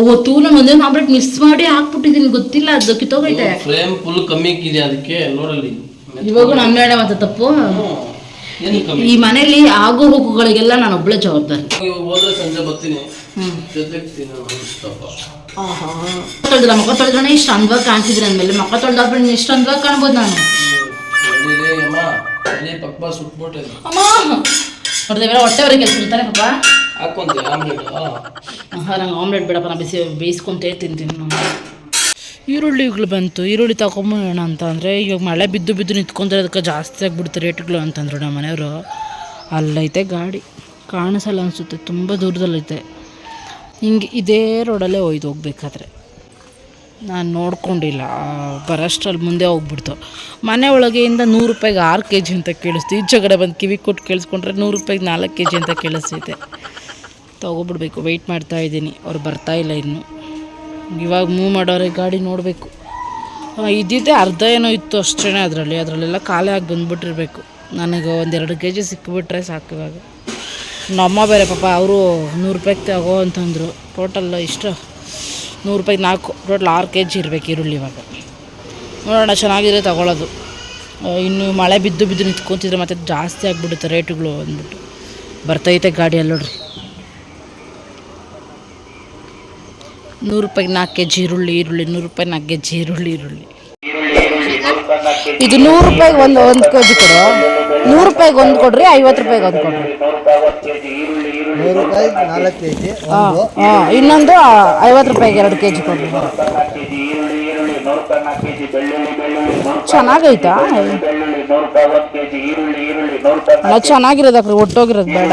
ಅವತ್ತು ನಮ್ಮ ಒಂದೇ ಆಮ್ಲೆಟ್ ಮಿಸ್ ಮಾಡಿ ಹಾಕ್ಬಿಟ್ಟಿದ್ದೀನಿ. ಗೊತ್ತಿಲ್ಲ ಅದು ಕಿತ್ತೋಗೈತೆ. ಫ್ರೇಮ್ ಫುಲ್ ಕಮ್ಮಿ ಇದೆ ಅದಕ್ಕೆ ನೋಡಲ್ಲಿ. ಇವಾಗೂ ನಮ್ಮ ಮೇಡ ಮತ್ತೆ ತಪ್ಪು. ಈ ಮನೆಯಲ್ಲಿ ಆಗೋ ಹೋಗುಗಳಿಗೆಲ್ಲ ನಾನು ಒಬ್ಳೆ ಜವಾಬ್ದಾರಿ. ಹೋದ್ರೆ ಸಂಜೆ ಬರ್ತೀನಿ. ತೊಳೆದಿಲ್ಲ ಮುಖ ತೊಳೆದ್ರೆ ಇಷ್ಟು ಅಂದವಾಗಿ ಕಾಣ್ತಿದ್ರಿ ಅಂದಮೇಲೆ ಮಕ್ಕ ತೊಳೆದಾದ್ಮೇಲೆ ನೀನು ಇಷ್ಟು ಅಂದವಾಗಿ ಕಾಣ್ಬೋದು ನಾನು. ಇವೆಲ್ಲ ಹೊಟ್ಟೆವರೆಗೆ ಕೆಲಸ ಪಾಪ. ಹಾಂ ನಂಗೆ ಆಮ್ಲೆಟ್ ಬೇಡಪ್ಪ ನಾನು ಬಿಸಿ ಬೇಯಿಸ್ಕೊಂತೇ ತಿಂತೀನಿ. ನಾನು ಈರುಳ್ಳಿಗಳು ಬಂತು. ಈರುಳ್ಳಿ ತಗೊಂಬೋಣ ಅಂತ ಅಂದರೆ ಇವಾಗ ಮಳೆ ಬಿದ್ದು ಬಿದ್ದು ನಿಂತ್ಕೊಂಡ್ರೆ ಅದಕ್ಕೆ ಜಾಸ್ತಿ ಆಗಿಬಿಡ್ತು ರೇಟ್ಗಳು ಅಂತಂದ್ರು ನಮ್ಮ ಮನೆಯವರು. ಅಲ್ಲೈತೆ ಗಾಡಿ. ಕಾಣಿಸಲ್ಲ ಅನಿಸುತ್ತೆ, ತುಂಬ ದೂರದಲ್ಲೈತೆ. ಹಿಂಗೆ ಇದೇ ರೋಡಲ್ಲೇ ಒಯ್ದು ಹೋಗ್ಬೇಕಾದ್ರೆ. ನಾನು ನೋಡ್ಕೊಂಡಿಲ್ಲ, ಬರೋಷ್ಟ್ರಲ್ಲಿ ಮುಂದೆ ಹೋಗ್ಬಿಡ್ತು. ಮನೆ ಒಳಗೆಯಿಂದ ನೂರು ರೂಪಾಯಿಗೆ ಆರು ಕೆ ಜಿ ಅಂತ ಕೇಳಿಸ್ತು. ಈಚೆ ಕಡೆ ಬಂದು ಕಿವಿ ಕೊಟ್ಟು ಕೇಳಿಸ್ಕೊಂಡ್ರೆ ನೂರು ರೂಪಾಯಿಗೆ ನಾಲ್ಕು ಕೆ ಜಿ ಅಂತ ಕೇಳಿಸ್ತೈತೆ ತೊಗೊಬಿಡ್ಬೇಕು ವೆಯ್ಟ್ ಮಾಡ್ತಾ ಇದ್ದೀನಿ. ಅವ್ರು ಇಲ್ಲ ಇನ್ನು. ಇವಾಗ ಮೂವ್ ಮಾಡೋರೆ, ಗಾಡಿ ನೋಡಬೇಕು. ಇದ್ದಿದ್ದೆ ಅರ್ಧ ಏನೋ ಇತ್ತು ಅಷ್ಟೇ ಅದರಲ್ಲಿ. ಅದರಲ್ಲೆಲ್ಲ ಖಾಲಿ ಆಗಿ ಬಂದುಬಿಟ್ಟಿರಬೇಕು. ನನಗೆ ಒಂದೆರಡು ಕೆ ಜಿ ಸಿಕ್ಕಿಬಿಟ್ರೆ ಸಾಕು ಇವಾಗ. ನಮ್ಮ ಬೇರೆ ಪಾಪ, ಅವರು ನೂರು ರೂಪಾಯಿಗೆ ತಗೋ ಅಂತಂದರು. ಟೋಟಲ್ ಇಷ್ಟು, ನೂರು ರೂಪಾಯಿಗೆ ನಾಲ್ಕು ಟೋಟಲ್ ಆರು ಕೆ ಜಿ ಇರಬೇಕು ಈರುಳ್ಳಿ ಇವಾಗ. ನೋಡೋಣ, ಚೆನ್ನಾಗಿದ್ರೆ ತಗೊಳ್ಳೋದು. ಇನ್ನು ಮಳೆ ಬಿದ್ದು ಬಿದ್ದು ನಿಂತ್ಕೊತಿದ್ರೆ ಮತ್ತೆ ಜಾಸ್ತಿ ಆಗಿಬಿಡುತ್ತೆ ರೇಟುಗಳು ಅಂದ್ಬಿಟ್ಟು. ಬರ್ತೈತೆ ಗಾಡಿ ನೋಡ್ರಿ. ನೂರು ರೂಪಾಯಿಗೆ ನಾಲ್ಕು ಕೆ ಜಿ ಈರುಳ್ಳಿ ಈರುಳ್ಳಿ ನೂರು ರೂಪಾಯಿ ನಾಲ್ಕು ಕೆ ಜಿ ಈರುಳ್ಳಿ ಈರುಳ್ಳಿ. ಇದು ನೂರು ರೂಪಾಯಿಗೆ ಒಂದು ಒಂದು ಕೆ ಜಿ ಕೊಡು. ನೂರು ರೂಪಾಯಿಗೆ ಒಂದು ಕೊಡ್ರಿ ಐವತ್ತು ರೂಪಾಯಿಗೆ ಒಂದು ಕೊಡ್ರಿ. ನೂರು ರೂಪಾಯಿ ನಾಲ್ಕು ಕೆ ಜಿ ಹಾಂ ಹಾಂ ಇನ್ನೊಂದು ಐವತ್ತು ರೂಪಾಯಿಗೆ ಎರಡು ಕೆ ಜಿ ಕೊಡ್ರಿ. ಚೆನ್ನಾಗೈತಾ? ಅಲ್ಲ ಚೆನ್ನಾಗಿರೋದಕ್ರಿ ಒಟ್ಟೋಗಿರೋದು ಬೇಡ.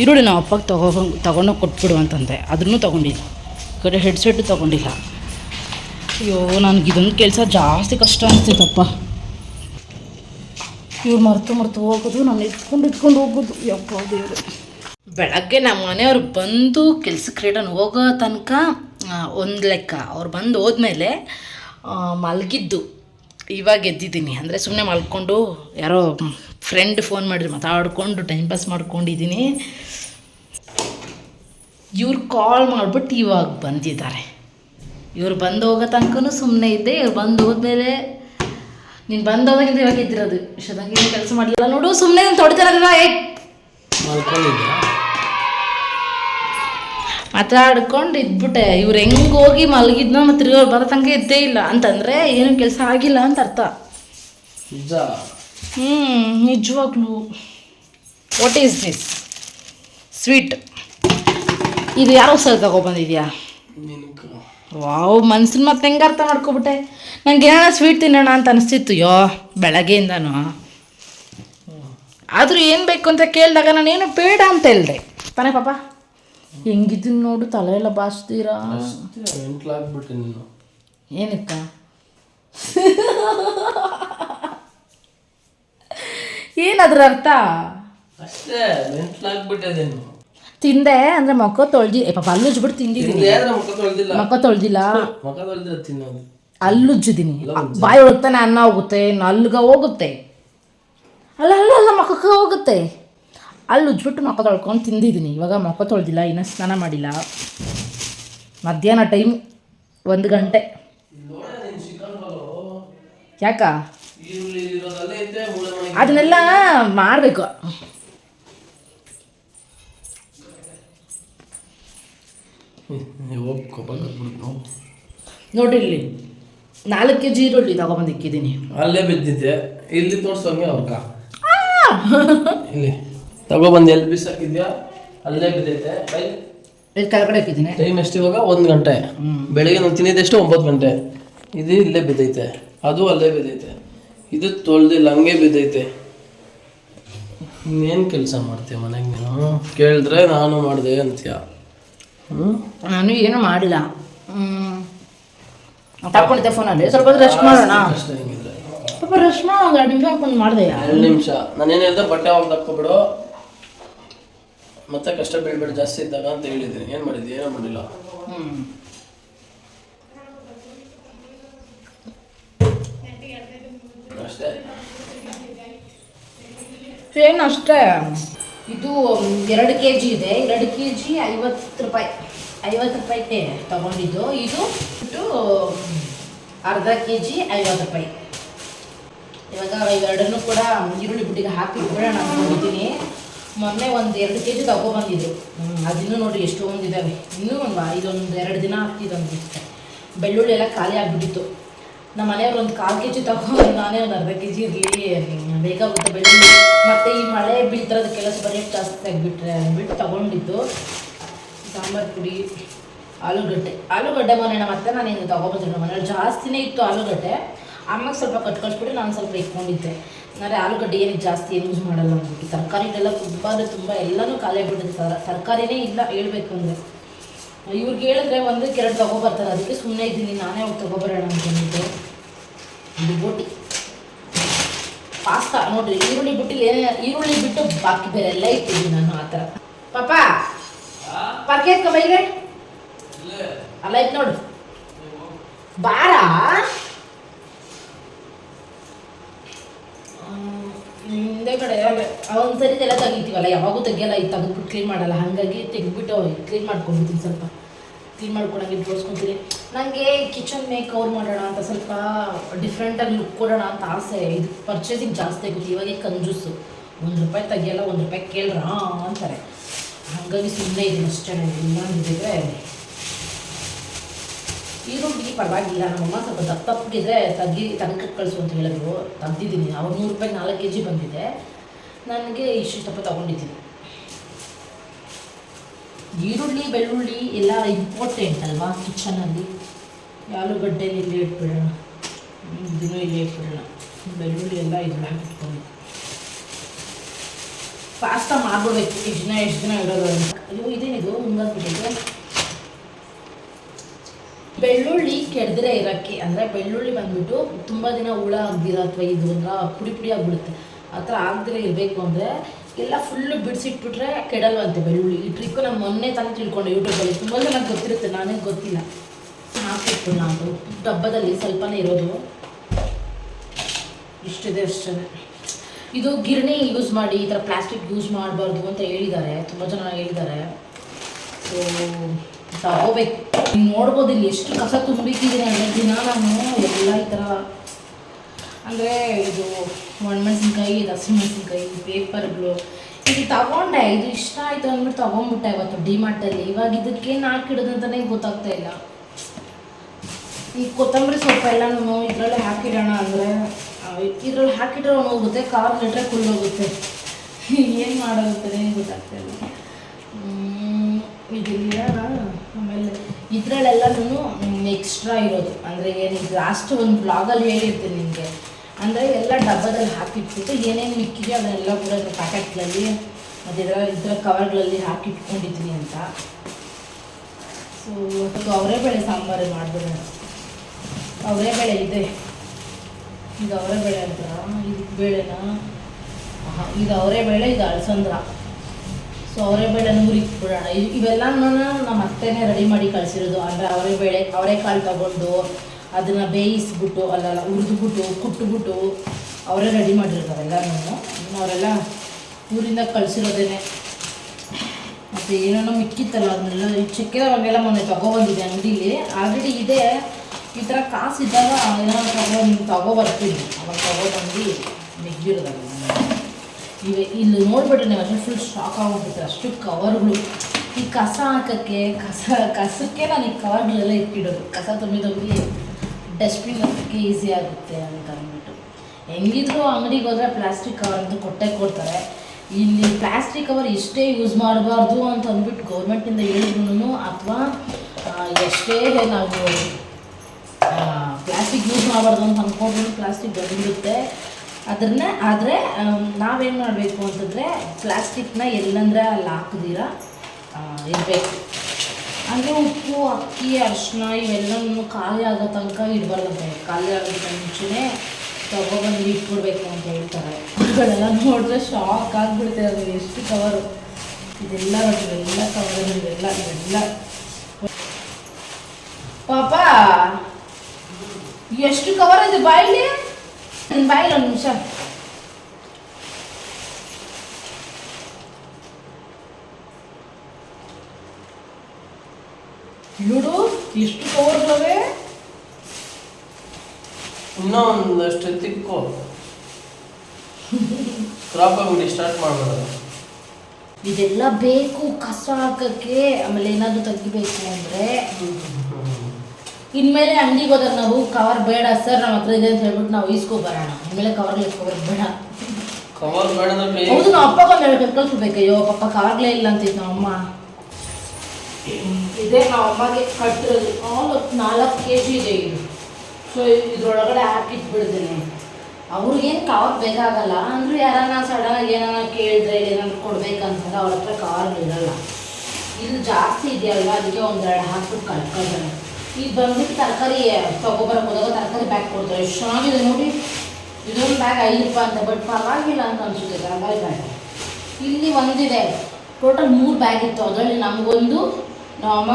ಈರುಳ್ಳಿ ನಮ್ಮ ಅಪ್ಪಗೆ ತಗೋ ತಗೊಂಡೋಗಿ ಕೊಟ್ಬಿಡು ಅಂತಂದೆ. ಅದನ್ನು ತಗೊಂಡಿಲ್ಲ. ಕಡೆ ಹೆಡ್ಸೆಟ್ಟು ತೊಗೊಂಡಿಲ್ಲ. ಅಯ್ಯೋ, ನನಗೆ ಇದೊಂದು ಕೆಲಸ ಜಾಸ್ತಿ ಕಷ್ಟ ಅನಿಸ್ತೈತಪ್ಪ ಇವ್ರು ಮರ್ತು ಮರ್ತು ಹೋಗೋದು, ನಾನು ಎತ್ಕೊಂಡು ಇಟ್ಕೊಂಡು ಹೋಗೋದು. ಯಪ್ಪ ದೇವರು. ಬೆಳಗ್ಗೆ ನಮ್ಮ ಮನೆಯವ್ರು ಬಂದು ಕೆಲ್ಸಕ್ಕೆ ರಿಟರ್ನ್ ಹೋಗೋ ತನಕ ಒಂದು ಲೆಕ್ಕ. ಅವ್ರು ಬಂದು ಹೋದ್ಮೇಲೆ ಮಲಗಿದ್ದು. ಇವಾಗ ಎದ್ದಿದ್ದೀನಿ. ಅಂದರೆ ಸುಮ್ಮನೆ ಮಲ್ಕೊಂಡು ಯಾರೋ ಫ್ರೆಂಡ್ ಫೋನ್ ಮಾಡಿದ್ರು, ಮಾತಾಡ್ಕೊಂಡು ಟೈಮ್ ಪಾಸ್ ಮಾಡ್ಕೊಂಡಿದ್ದೀನಿ. ಇವ್ರು ಕಾಲ್ ಮಾಡಿಬಿಟ್ಟು ಇವಾಗ ಬಂದಿದ್ದಾರೆ. ಇವ್ರು ಬಂದು ಹೋಗೋ ತನಕ ಸುಮ್ಮನೆ ಇದ್ದೆ. ಇವ್ರು ಬಂದು ಹೋದ್ಮೇಲೆ ನೀನು ಬಂದು ಹೋದಾಗಿಂದ ಇವಾಗ ಇದ್ದಿರೋದು ಇಷ್ಟೊತ್ತಾಗಿ ಏನು ಕೆಲಸ ಮಾಡಲಿಲ್ಲ ನೋಡು ಸುಮ್ಮನೆ ನಾನು ತೊಡ್ತಾರಲ್ಲ ಏ ಮಲ್ಕೊಂಡಿದ್ದ ಆಡ್ಕೊಂಡು ಇದ್ಬಿಟ್ಟೆ ಇವ್ರು ಹೆಂಗೆ ಹೋಗಿ ಮಲಗಿದ್ನೋ ಮತ್ತು ತಿರ್ಗಿ ಬರೋ ತನಕ ಎದ್ದೇ ಇಲ್ಲ. ಅಂತಂದರೆ ಏನು ಕೆಲಸ ಆಗಿಲ್ಲ ಅಂತ ಅರ್ಥ. ನಿಜ? ಹ್ಞೂ ನಿಜವಾಗ್ಲೂ. ವಾಟ್ ಈಸ್ ದಿಸ್ ಸ್ವೀಟ್ ಇದು ಯಾರೋ ಸರ್ ತಗೊಬಂದಿದ್ಯಾ ವಾವ್ ಮನ್ಸಿನ ಮತ್ತೆ ಹೆಂಗೆ ಅರ್ಥ ಮಾಡ್ಕೊಬಿಟ್ಟೆ? ನಂಗೆ ಏನಾರ ಸ್ವೀಟ್ ತಿನ್ನೋಣ ಅಂತ ಅನಿಸ್ತಿತ್ತು. ಯೋ ಬೆಳಗ್ಗೆಯಿಂದನೂ? ಆದರೂ ಏನು ಬೇಕು ಅಂತ ಕೇಳಿದಾಗ ನಾನೇನು ಬೇಡ ಅಂತ ಹೇಳಿದೆ. ತಾನೇ ಪಾಪ? ಹೆಂಗಿದ್ದೀನಿ ನೋಡು ತಲೆ ಎಲ್ಲ ಬಾಚ್ತೀರಾ ಎಂಟ್ಲಾಗ್ಬಿಟ್ಟೆ ನೀನು ಏನಕ್ಕ? ಏನದ್ರ ಅರ್ಥ? ಅಷ್ಟೇ ಎಂಟ್ಲಾಗ್ಬಿಟ್ಟೆ ನೀನು ತಿಂದೆ ಅಂದ್ರೆ ಮಕ್ಕ ತೊಳ್ದಿ ಪಾಪ ಅಲ್ಲಿ ಉಜ್ಬಿಟ್ಟು ತಿಂದಿದ್ದೀನಿ ಮಕ್ಕ ತೊಳ್ದಿಲ್ಲ. ಮೊಕ್ಕ ತೊಳ್ದಿಲ್ಲ? ತಿನ್ನೋದು. ಅಲ್ಲಿ ಉಜ್ಜಿದ್ದೀನಿ ಬಾಯಿ ಒಳಗ್ತಾನೆ ಅನ್ನ ಹೋಗುತ್ತೆ ನಲ್ಗ ಅಲ್ಲಿಗೆ ಹೋಗುತ್ತೆ. ಅಲ್ಲ ಅಲ್ಲ ಅಲ್ಲ ಮೊಕ್ಕಕ್ಕೆ ಹೋಗುತ್ತೆ. ಅಲ್ಲಿ ಉಜ್ಬಿಟ್ಟು ಮುಖ ತೊಳ್ಕೊಂಡು ತಿಂದಿದ್ದೀನಿ. ಇವಾಗ ಮುಖ ತೊಳೆದಿಲ್ಲ ಇನ್ನೂ ಸ್ನಾನ ಮಾಡಿಲ್ಲ. ಮಧ್ಯಾಹ್ನ ಟೈಮ್ ಒಂದು ಗಂಟೆ. ಯಾಕ? ಅದನ್ನೆಲ್ಲ ಮಾಡಬೇಕು ನೋಡ್ರಿ ಇಲ್ಲಿ. ನಾಲ್ಕು ಕೆ ಜಿ ಈರುಳ್ಳಿ ತಗೊಬಂದಿಕ್ಕಿದ್ದೀನಿ ಅಲ್ಲೇ ಬಿದ್ದಿದ್ದೆ. ಇಲ್ಲಿ ತೋರಿಸೋಂಗೆ ಅವ್ರಕ್ಕ ಇಲ್ಲಿ. ತಗೊಬಂದು ಎಲ್ಲಿ ಬಿಸಾಕಿದ್ಯಾ? ಅಲ್ಲೇ ಬಿದ್ದೈತೆ. ಇಲ್ಲಿ ಕೆಳಗಡೆ ಟೈಮ್ ಎಷ್ಟು ಇವಾಗ ಒಂದು ಗಂಟೆ. ಬೆಳಿಗ್ಗೆ ನಾನು ತಿನ್ನಿದ್ದೆಷ್ಟು ಒಂಬತ್ತು ಗಂಟೆ. ಇದು ಇಲ್ಲೇ ಬಿದ್ದೈತೆ. ಅದು ಅಲ್ಲೇ ಬಿದ್ದೈತೆ. ಇದು ತೊಳ್ದಿಲ್ಲ ಹಂಗೆ ಬಿದ್ದೈತೆ. ಇನ್ನೇನು ಕೆಲಸ ಮಾಡ್ತೀಯ ಮನೆಗೆ ನೀನು? ಕೇಳಿದ್ರೆ ನಾನು ಮಾಡಿದೆ ಅಂತೀಯ. ಹ್ಞೂ ನಾನು ಏನು ಮಾಡಿಲ್ಲ. ಹ್ಮ್. ತಕೊಂಡಿದ್ದೆ ಫೋನಲ್ಲಿ. ಸ್ವಲ್ಪ ರೆಸ್ಟ್ ಮಾಡೋಣ. ಅಷ್ಟೇ ಹಿಂಗಿದ್ರೆ. ಸ್ವಲ್ಪ ರೆಸ್ಟ್ ಮಾಡೋ ಒಂದು ಎರಡು ನಿಮಿಷ ಹಾಕೊಂಡು ಮಾಡಿದೆ ಎರಡು ನಿಮಿಷ. ನಾನೇನು ಹೇಳ್ದೆ? ಬಟ್ಟೆ ಅವಾಗ ತಕ್ಕೊಬಿಡು ಮತ್ತೆ ಕಷ್ಟ ಬೀಳ್ಬೇಡ ಜಾಸ್ತಿ ಇದ್ದಾಗ ಅಂತ ಹೇಳಿದ್ದೀನಿ. ಏನು ಮಾಡಿದ್ವಿ ಏನೋ ಮಾಡಿಲ್ಲ. ಹ್ಮ್ ಅಷ್ಟೇ. ಏನು ಅಷ್ಟೇ? ಇದು ಎರಡು ಕೆ ಜಿ ಇದೆ. ಎರಡು ಕೆ ಜಿ ಐವತ್ತು ರೂಪಾಯಿ. ಐವತ್ತು ರೂಪಾಯಿಗೆ ತಗೊಂಡಿದ್ದು. ಇದು ಬಿಟ್ಟು ಅರ್ಧ ಕೆ ಜಿ ಐವತ್ತು ರೂಪಾಯಿ. ಇವಾಗ ಇವೆರಡನ್ನೂ ಕೂಡ ಈರುಳ್ಳಿ ಬುಟ್ಟಿಗೆ ಹಾಕಿ ಬಿಡೋಣ ಅನ್ಕೊಂಡಿದ್ದೀನಿ ಮೊನ್ನೆ ಒಂದು ಎರಡು ಕೆ ಜಿ ತಗೊಬಂದಿದ್ರು ಅದಿನ್ನೂ ನೋಡಿರಿ ಎಷ್ಟೊಂದು ಇದ್ದಾವೆ ಇನ್ನೂ ಒಂದು ಇದೊಂದು ಎರಡು ದಿನ ಆಗ್ತಿದ್ದೊಂದು ಬೆಳ್ಳುಳ್ಳಿ ಎಲ್ಲ ಖಾಲಿ ಆಗಿಬಿಟ್ಟಿತ್ತು. ನಮ್ಮ ಮನೆಯವ್ರು ಒಂದು ಕಾಲು ಕೆ ಜಿ ತಗೊಂಡು ನಾನೇ ಒಂದು ಅರ್ಧ ಕೆ ಜಿ ಇರಲಿ ಬೇಕಾಗುತ್ತೆ ಬೆಳ್ಳುಳ್ಳಿ. ಮತ್ತು ಈ ಮಳೆ ಬೀಳ್ತಿರೋದಕ್ಕೆಲ್ಲ ಕೆಲಸ ರೇಟ್ ಜಾಸ್ತಿ ಆಗಿಬಿಟ್ರೆ ಅಂದ್ಬಿಟ್ಟು ತಗೊಂಡಿದ್ದು. ಸಾಂಬಾರು ಪುಡಿ, ಆಲೂಗಡ್ಡೆ. ಆಲೂಗಡ್ಡೆ ಮೊನ್ನೆ ನಮ್ಮ ಅತ್ತೆ ನಾನು ಹಿಂಗೆ ತೊಗೊಬಂದ್ರು ನಮ್ಮ ಮನೆಯಲ್ಲಿ ಜಾಸ್ತಿನೇ ಇತ್ತು ಆಲೂಗಡ್ಡೆ. ಅಮ್ಮಗೆ ಸ್ವಲ್ಪ ಕಟ್ ಕಳಿಸ್ಬಿಟ್ಟು ನಾನು ಸ್ವಲ್ಪ ಇಟ್ಕೊಂಡಿದ್ದೆ. ಅಂದರೆ ಆಲೂಗಡ್ಡೆ ಏನಕ್ಕೆ ಜಾಸ್ತಿ ಯೂಸ್ ಮಾಡಲ್ಲ ಅಂದ್ಬಿಟ್ಟು ತರಕಾರಿನೆಲ್ಲ ತುಂಬ ಅಂದರೆ ತುಂಬ ಎಲ್ಲನೂ ಖಾಲಿ ಬಿಡುತ್ತೆ ತರ ತರಕಾರಿನೇ ಇಲ್ಲ ಹೇಳಬೇಕು ಅಂದರೆ. ಇವ್ರಿಗೆ ಹೇಳಿದ್ರೆ ಒಂದು ಎರಡು ತೊಗೊಬರ್ತಾರೆ ಅದಕ್ಕೆ ಸುಮ್ಮನೆ ಇದ್ದೀನಿ. ನಾನೇ ಹೋಗಿ ತೊಗೊಬರೋಣ ಅಂತಂದ್ಬಿಟ್ಟು ಇದು ಬೋಟಿ ಪಾಸ್ತಾ. ನೋಡ್ರಿ, ಈರುಳ್ಳಿ ಬಿಟ್ಟು ಏನೇ ಈರುಳ್ಳಿ ಬಿಟ್ಟು ಬಾಕಿ ಬೇರೆ ಎಲ್ಲ ಇಟ್ಟಿದ್ದೀನಿ ನಾನು ಆ ಥರ. ಪಾಪ, ಪರ್ಕೆ ಎತ್ಕೊ ಬೈಲೆ ಅಲ್ಲ ಇತ್ತು ನೋಡು. ಬಾರ? ಹಿಂದೆ ಕಡೆ ಅವನ ಸರಿ ಎಲ್ಲ ತೆಗಿತೀವಲ್ಲ, ಯಾವಾಗೂ ತೆಗಿಯಲ್ಲ ಇದು ತೆಗೆದ್ಬಿಟ್ಟು ಕ್ಲೀನ್ ಮಾಡಲ್ಲ. ಹಾಗಾಗಿ ತೆಗೆದ್ಬಿಟ್ಟು ಕ್ಲೀನ್ ಮಾಡ್ಕೊಂಡಿದ್ದೀನಿ ಸ್ವಲ್ಪ. ಕ್ಲೀನ್ ಮಾಡ್ಕೊಂಡಂಗೆ ಜೋಡಿಸ್ಕೊತೀನಿ ನನಗೆ ಕಿಚನ್ ಮೇಕ್ ಕವರ್ ಮಾಡೋಣ ಅಂತ ಸ್ವಲ್ಪ ಡಿಫ್ರೆಂಟಾಗಿ ಲುಕ್ ಕೊಡೋಣ ಅಂತ ಆಸೆ. ಇದು ಪರ್ಚೇಸಿಂಗ್ ಜಾಸ್ತಿ ಆಗುತ್ತೆ. ಇವಾಗೆ ಕಂಜೂಸು. ಒಂದು ರೂಪಾಯಿ ತೆಗಿಯಲ್ಲ, ಒಂದು ರೂಪಾಯಿ ಕೇಳ್ರಾ ಅಂತಾರೆ. ಹಾಗಾಗಿ ಸುಮ್ಮನೆ ಇದೀನಿ ಅಷ್ಟೇ. ಇಲ್ಲ ಅಂದಿದ್ರೆ ಈರುಳ್ಳಿ ಪರವಾಗಿಲ್ಲ. ನಮ್ಮಮ್ಮ ಸ್ವಲ್ಪ ದಪ್ಪ ತಪ್ಪಿದ್ರೆ ತಗ್ಗಿ ತನಕ ಕಳಿಸು ಅಂತ ಹೇಳಿದ್ರು. ತಗ್ದಿದ್ದೀನಿ ಅವ್ರು ನೂರು ರೂಪಾಯಿ ನಾಲ್ಕು ಕೆ ಜಿ ಬಂದಿದೆ. ನನಗೆ ಇಷ್ಟು ದಪ್ಪ ತೊಗೊಂಡಿದ್ದೀನಿ. ಈರುಳ್ಳಿ, ಬೆಳ್ಳುಳ್ಳಿ ಎಲ್ಲ ಇಂಪಾರ್ಟೆಂಟ್ ಅಲ್ವಾ ಕಿಚನಲ್ಲಿ ಆಲೂಗಡ್ಡೆಯಲ್ಲಿ ಇಲ್ಲೇ ಇಟ್ಬಿಡೋಣ. ಇದನ್ನು ಇಲ್ಲಿ ಇಟ್ಬಿಡೋಣ. ಬೆಳ್ಳುಳ್ಳಿ ಎಲ್ಲ ಇದನ್ನ ಹಾಕಿಟ್ಕೊಂಡು ಪಾಸ್ತಾ ಮಾಡ್ಬಿಡ್ಬೇಕು. ಎಷ್ಟು ದಿನ ಎಷ್ಟು ದಿನ ಇಡೋದು ಅಂತ. ಅಯ್ಯೋ, ಇದೇನಿದು? ಮುಂಗಾಗ್ಬಿಟ್ಟಿದೆ ಬೆಳ್ಳುಳ್ಳಿ ಕೆಡದ್ರೆ ಇರೋಕ್ಕೆ, ಅಂದರೆ ಬೆಳ್ಳುಳ್ಳಿ ಬಂದ್ಬಿಟ್ಟು ತುಂಬ ದಿನ ಹುಳ ಆಗ್ದಿರ ಅಥವಾ ಇದು ಅಂದ್ರೆ ಪುಡಿ ಪುಡಿ ಆಗಿಬಿಡುತ್ತೆ, ಆ ಥರ ಆಗದಿರ ಇರಬೇಕು ಅಂದರೆ ಎಲ್ಲ ಫುಲ್ಲು ಬಿಡಿಸಿಟ್ಬಿಟ್ರೆ ಕೆಡಲ್ವಂತೆ ಬೆಳ್ಳುಳ್ಳಿ. ಈ ಟ್ರಿಕ್ ನಾನು ಮೊನ್ನೆ ತಾನೇ ತಿಳ್ಕೊಂಡೆ ಯೂಟ್ಯೂಬಲ್ಲಿ ತುಂಬ ಜನ ಗೊತ್ತಿರುತ್ತೆ ನನಗೆ ಗೊತ್ತಿಲ್ಲ. ಹಾಕಿಟ್ಬಿಟ್ಟು ನಾನು ಡಬ್ಬದಲ್ಲಿ ಸ್ವಲ್ಪನೇ ಇರೋದು. ಇಷ್ಟಿದೆ ಅಷ್ಟೇ ಇದು ಗಿರಣಿ ಯೂಸ್ ಮಾಡಿ, ಈ ಥರ ಪ್ಲಾಸ್ಟಿಕ್ ಯೂಸ್ ಮಾಡಬಾರ್ದು ಅಂತ ಹೇಳಿದ್ದಾರೆ, ತುಂಬ ಜನ ಹೇಳಿದ್ದಾರೆ. ಸೊ ತಗೋಬೇಕು ನೀವು ನೋಡ್ಬೋದು ಇಲ್ಲಿ ಎಷ್ಟು ಕಸ ತುಂಬಿಟ್ಟಿದ್ದೀನಿ ಅಂದರೆ ದಿನ ನಾನು. ಎಲ್ಲ ಈ ಥರ. ಅಂದರೆ ಇದು ಒಣಮೆಣಸಿನ್ಕಾಯಿ ಇದು ಹಸಿಮೆಣಸಿನ್ಕಾಯಿ ಪೇಪರ್ಗಳು ಇದು ತಗೊಂಡೆ, ಇದು ಇಷ್ಟ ಆಯಿತು ಅಂದ್ಬಿಟ್ಟು ತೊಗೊಂಡ್ಬಿಟ್ಟೆ ಇವತ್ತು ಡಿಮಾರ್ಟಲ್ಲಿ ಇವಾಗ ಇದಕ್ಕೇನು ಹಾಕಿಡೋದಂತಲೇ ಗೊತ್ತಾಗ್ತಾ ಇಲ್ಲ. ಈ ಕೊತ್ತಂಬರಿ ಸೊಪ್ಪು ಎಲ್ಲನೂ ಇದರಲ್ಲೇ ಹಾಕಿಡೋಣ ಅಂದರೆ ಇದರಲ್ಲಿ ಹಾಕಿಟ್ರೆ ಹೋಗುತ್ತೆ ಕಾರ್ ಲಿಟ್ರೆ ಹೋಗುತ್ತೆ ಏನು ಮಾಡೋದಂತಲೇ ಗೊತ್ತಾಗ್ತಾ ಇಲ್ಲ. ಇದೆಲ್ಲ ಇದರಲ್ಲೆಲ್ಲನೂ ಎಕ್ಸ್ಟ್ರಾ ಇರೋದು. ಅಂದರೆ ಏನು ಲಾಸ್ಟ್ ಒಂದು ಬ್ಲಾಗಲ್ಲಿ ಹೇಳಿರ್ತೀನಿ ನಿಮಗೆ. ಅಂದರೆ ಎಲ್ಲ ಡಬ್ಬದಲ್ಲಿ ಹಾಕಿಟ್ಬಿಟ್ಟು ಏನೇನು ಮಿಕ್ಕಿದೆಯೋ ಅದನ್ನೆಲ್ಲ ಕೂಡ ಪ್ಯಾಕೆಟ್ಗಳಲ್ಲಿ ಮತ್ತು ಇದರ ಕವರ್ಗಳಲ್ಲಿ ಹಾಕಿಟ್ಕೊಂಡಿದ್ದೀನಿ ಅಂತ. ಸೊ ಇವತ್ತು ಅವರೇಬೇಳೆ ಸಾಂಬಾರು ಮಾಡಿಬಿಡೋಣ. ಅವರೆಬೇಳೆ ಇದೆ. ಇದು ಅವರೆಬೇಳೆ ಅಂತ ಇದು ಬೇಳೆನಾ? ಇದು ಇದು ಅವರೆಬೇಳೆ ಇದು ಅಳಸಂದ್ರ? ಅವರೆಬೇಳೆನ ಹುರಿಕ್ಬಿಡೋಣ ಇವೆಲ್ಲನೂ ನಮ್ಮ ಅತ್ತೆನೇ ರೆಡಿ ಮಾಡಿ ಕಳಿಸಿರೋದು. ಅಂದರೆ ಅವರೆಬೇಳೆ ಅವರೆಕಾಳು ತಗೊಂಡು ಅದನ್ನು ಬೇಯಿಸ್ಬಿಟ್ಟು, ಅಲ್ಲೆಲ್ಲ, ಹುರಿದ್ಬಿಟ್ಟು, ಕುಟ್ಬಿಟ್ಟು ಅವರೇ ರೆಡಿ ಮಾಡಿರ್ತಾರೆ ನಾನು ಅವರೆಲ್ಲ ಊರಿಂದ ಕಳಿಸಿರೋದೇನೆ. ಮತ್ತು ಏನೇನೋ ಮಿಕ್ಕಿತ್ತಲ್ಲ ಅದನ್ನೆಲ್ಲ ಚಕ್ಕೆ ಅವಾಗೆಲ್ಲ ಮೊನ್ನೆ ತೊಗೊಬಂದಿದೆ ಅಂಗಡೀಲಿ. ಆಲ್ರೆಡಿ ಇದೆ. ಈ ಥರ ಕಾಸು ಇದ್ದಾಗ ಏನಾದ್ರು ತಗೊಂಡು ತೊಗೊಬರ್ತೀನಿ. ಅವಾಗ ತೊಗೊಬಂದು ಮಿಗ್ಗಿರೋದಲ್ಲ ಇವೆ ಇಲ್ಲಿ ನೋಡಿಬಿಟ್ರೆ ನೀವು ಅಷ್ಟು ಫುಲ್ ಸ್ಟಾಕ್ ಆಗೋಗ್ಬಿಟ್ಟು ಅಷ್ಟು ಕವರ್ಗಳು ಈ ಕಸ ಹಾಕೋಕ್ಕೆ, ಕಸ, ಕಸಕ್ಕೆ ನಾನು ಈ ಕವರ್ಗಳೆಲ್ಲ ಇಟ್ಟಿಡೋದು ಕಸ ತುಂಬಿ ತುಂಬಿ ಡಸ್ಟ್ಬಿನ್ ಹಾಕೋಕ್ಕೆ ಈಸಿ ಆಗುತ್ತೆ ಅಂತ ಅಂದ್ಬಿಟ್ಟು. ಹೆಂಗಿದ್ರು ಅಂಗಡಿಗೆ ಹೋದರೆ ಪ್ಲಾಸ್ಟಿಕ್ ಕವರ್ ಅಂತ ಕೊಟ್ಟೆ ಕೊಡ್ತಾರೆ. ಇಲ್ಲಿ ಪ್ಲಾಸ್ಟಿಕ್ ಕವರ್ ಇಷ್ಟೇ ಯೂಸ್ ಮಾಡಬಾರ್ದು ಅಂತ ಅಂದ್ಬಿಟ್ಟು ಗೌರ್ಮೆಂಟಿಂದ ಹೇಳಿದ್ರು ಅಥವಾ ಎಷ್ಟೇ ನಾವು ಪ್ಲಾಸ್ಟಿಕ್ ಯೂಸ್ ಮಾಡಬಾರ್ದು ಅಂತ ಅಂದ್ಕೊಂಡ್ರು ಪ್ಲಾಸ್ಟಿಕ್ ಬಂದ್ಬಿಡುತ್ತೆ. ಅದನ್ನ, ಆದರೆ ನಾವೇನು ಮಾಡಬೇಕು ಅಂತಂದರೆ, ಪ್ಲಾಸ್ಟಿಕ್ನ ಎಲ್ಲಂದ್ರೆ ಅಲ್ಲಿ ಹಾಕಿದೀರಾ ಇರಬೇಕು. ಅಂದರೆ ಉಪ್ಪು, ಅಕ್ಕಿ ಅರಿಶಿನ ಇವೆಲ್ಲನೂ ಖಾಲಿ ಆಗೋ ತನಕ ಇಡಬಾರ್ದಂತೆ. ಖಾಲಿ ಆಗೋದಕ್ಕೆ ಮುಂಚೆನೇ ತಗೊಬಂದು ಇಟ್ಬಿಡ್ಬೇಕು ಅಂತ ಹೇಳ್ತಾರೆ. ಇವುಗಳೆಲ್ಲ ನೋಡಿದ್ರೆ ಶಾಕ್ ಆಗಿಬಿಡುತ್ತೆ ಅದು. ಎಷ್ಟು ಕವರು ಇದೆಲ್ಲ ಇವೆಲ್ಲ ಕವರ್ ಇವೆಲ್ಲ ಇವೆಲ್ಲ ಪಾಪ, ಎಷ್ಟು ಕವರ್ ಇದೆ ಬಾಯಿಲಿ ನಿನ್ನ ಬಾಯಿಲಿ ಒಂದು ನಿಮಿಷ ನೋಡು ಎಷ್ಟು ಕವರ್ಗಳವೆ ಇನ್ನೂ ಒಂದಷ್ಟು ತಿಕ್ಕು ಕ್ರಾಪ್ ಸ್ಟಾರ್ಟ್ ಮಾಡ್ಬೋದು ಇದೆಲ್ಲ ಬೇಕು ಕಸ ಹಾಕಕ್ಕೆ. ಆಮೇಲೆ ಏನಾದರೂ ತೆಗಿಬೇಕು ಅಂದರೆ. ಇನ್ಮೇಲೆ ಅಂಗಡಿಗೆ ಹೋದಾಗ ನಾವು ಕವರ್ ಬೇಡ ಸರ್ ನಮ್ಮ ಹತ್ರ ಇದೆ ಅಂತ ಹೇಳ್ಬಿಟ್ಟು ನಾವು ಈಸ್ಕೊ ಬರೋಣ. ಇನ್ಮೇಲೆ ಕವರ್ಗಳು ಇಸ್ಕೊಬರೋದು ಬೇಡ. ಕವರ್ ಬೇಡ ಹೌದು ನಾವು ಅಪ್ಪ ಬಂದು ಹೇಳ್ಬೇಕು ಕಳ್ಸ್ಬೇಕು ಅಯ್ಯೋ ಪಪ್ಪ ಕವರ್ಲೇ ಇಲ್ಲ ಅಂತಿತ್ತು ನಮ್ಮ ಅಮ್ಮ. ಇದೇ ನಾವು ಅಮ್ಮಗೆ ಕಟ್ಟಿರೋದು. ಆಲ್ ನಾಲ್ಕು ಕೆ ಜಿ ಇದೆ ಇದು. ಸೊ ಇದ್ರೊಳಗಡೆ ಹಾಕಿಟ್ಬಿಡ್ತೀನಿ ಅವ್ರಿಗೇನು ಕವರ್ ಬೇಕಾಗಲ್ಲ. ಅಂದರೆ ಯಾರನ್ನ ಸಡನ್ ಏನಾರ ಕೇಳಿದ್ರೆ ಏನಾದ್ರು ಕೊಡ್ಬೇಕಂತಂದ್ರೆ ಅವ್ರ ಹತ್ರ ಕವರ್ ಇರಲ್ಲ. ಇದು ಜಾಸ್ತಿ ಇದೆಯಲ್ವ? ಅದಕ್ಕೆ ಒಂದೆರಡು ಹಾಕ್ಬಿಟ್ಟು ಕಳ್ಕೊಳ್ತಾರೆ ಈಗ ಬಂದ್ಬಿಟ್ಟು ತರಕಾರಿ ತಗೊಬರಕ್ಕೆ ಹೋದಾಗ ತರಕಾರಿ ಬ್ಯಾಗ್ ಕೊಡ್ತಾರೆ. ಎಷ್ಟು ಚೆನ್ನಾಗಿದೆ ನೋಡಿ ಇದೊಂದು ಬ್ಯಾಗ್ ಐದು ರೂಪಾಯಿ ಅಂತ ಬಟ್ ಪರವಾಗಿಲ್ಲ ಅಂತ ಅನಿಸುತ್ತೆ, ತರಕಾರಿ ಬ್ಯಾಗ್ ಇಲ್ಲಿ ಒಂದಿದೆ. ಟೋಟಲ್ ಮೂರು ಬ್ಯಾಗ್ ಇತ್ತು. ಅದರಲ್ಲಿ ನಮಗೊಂದು ನಮ್ಮ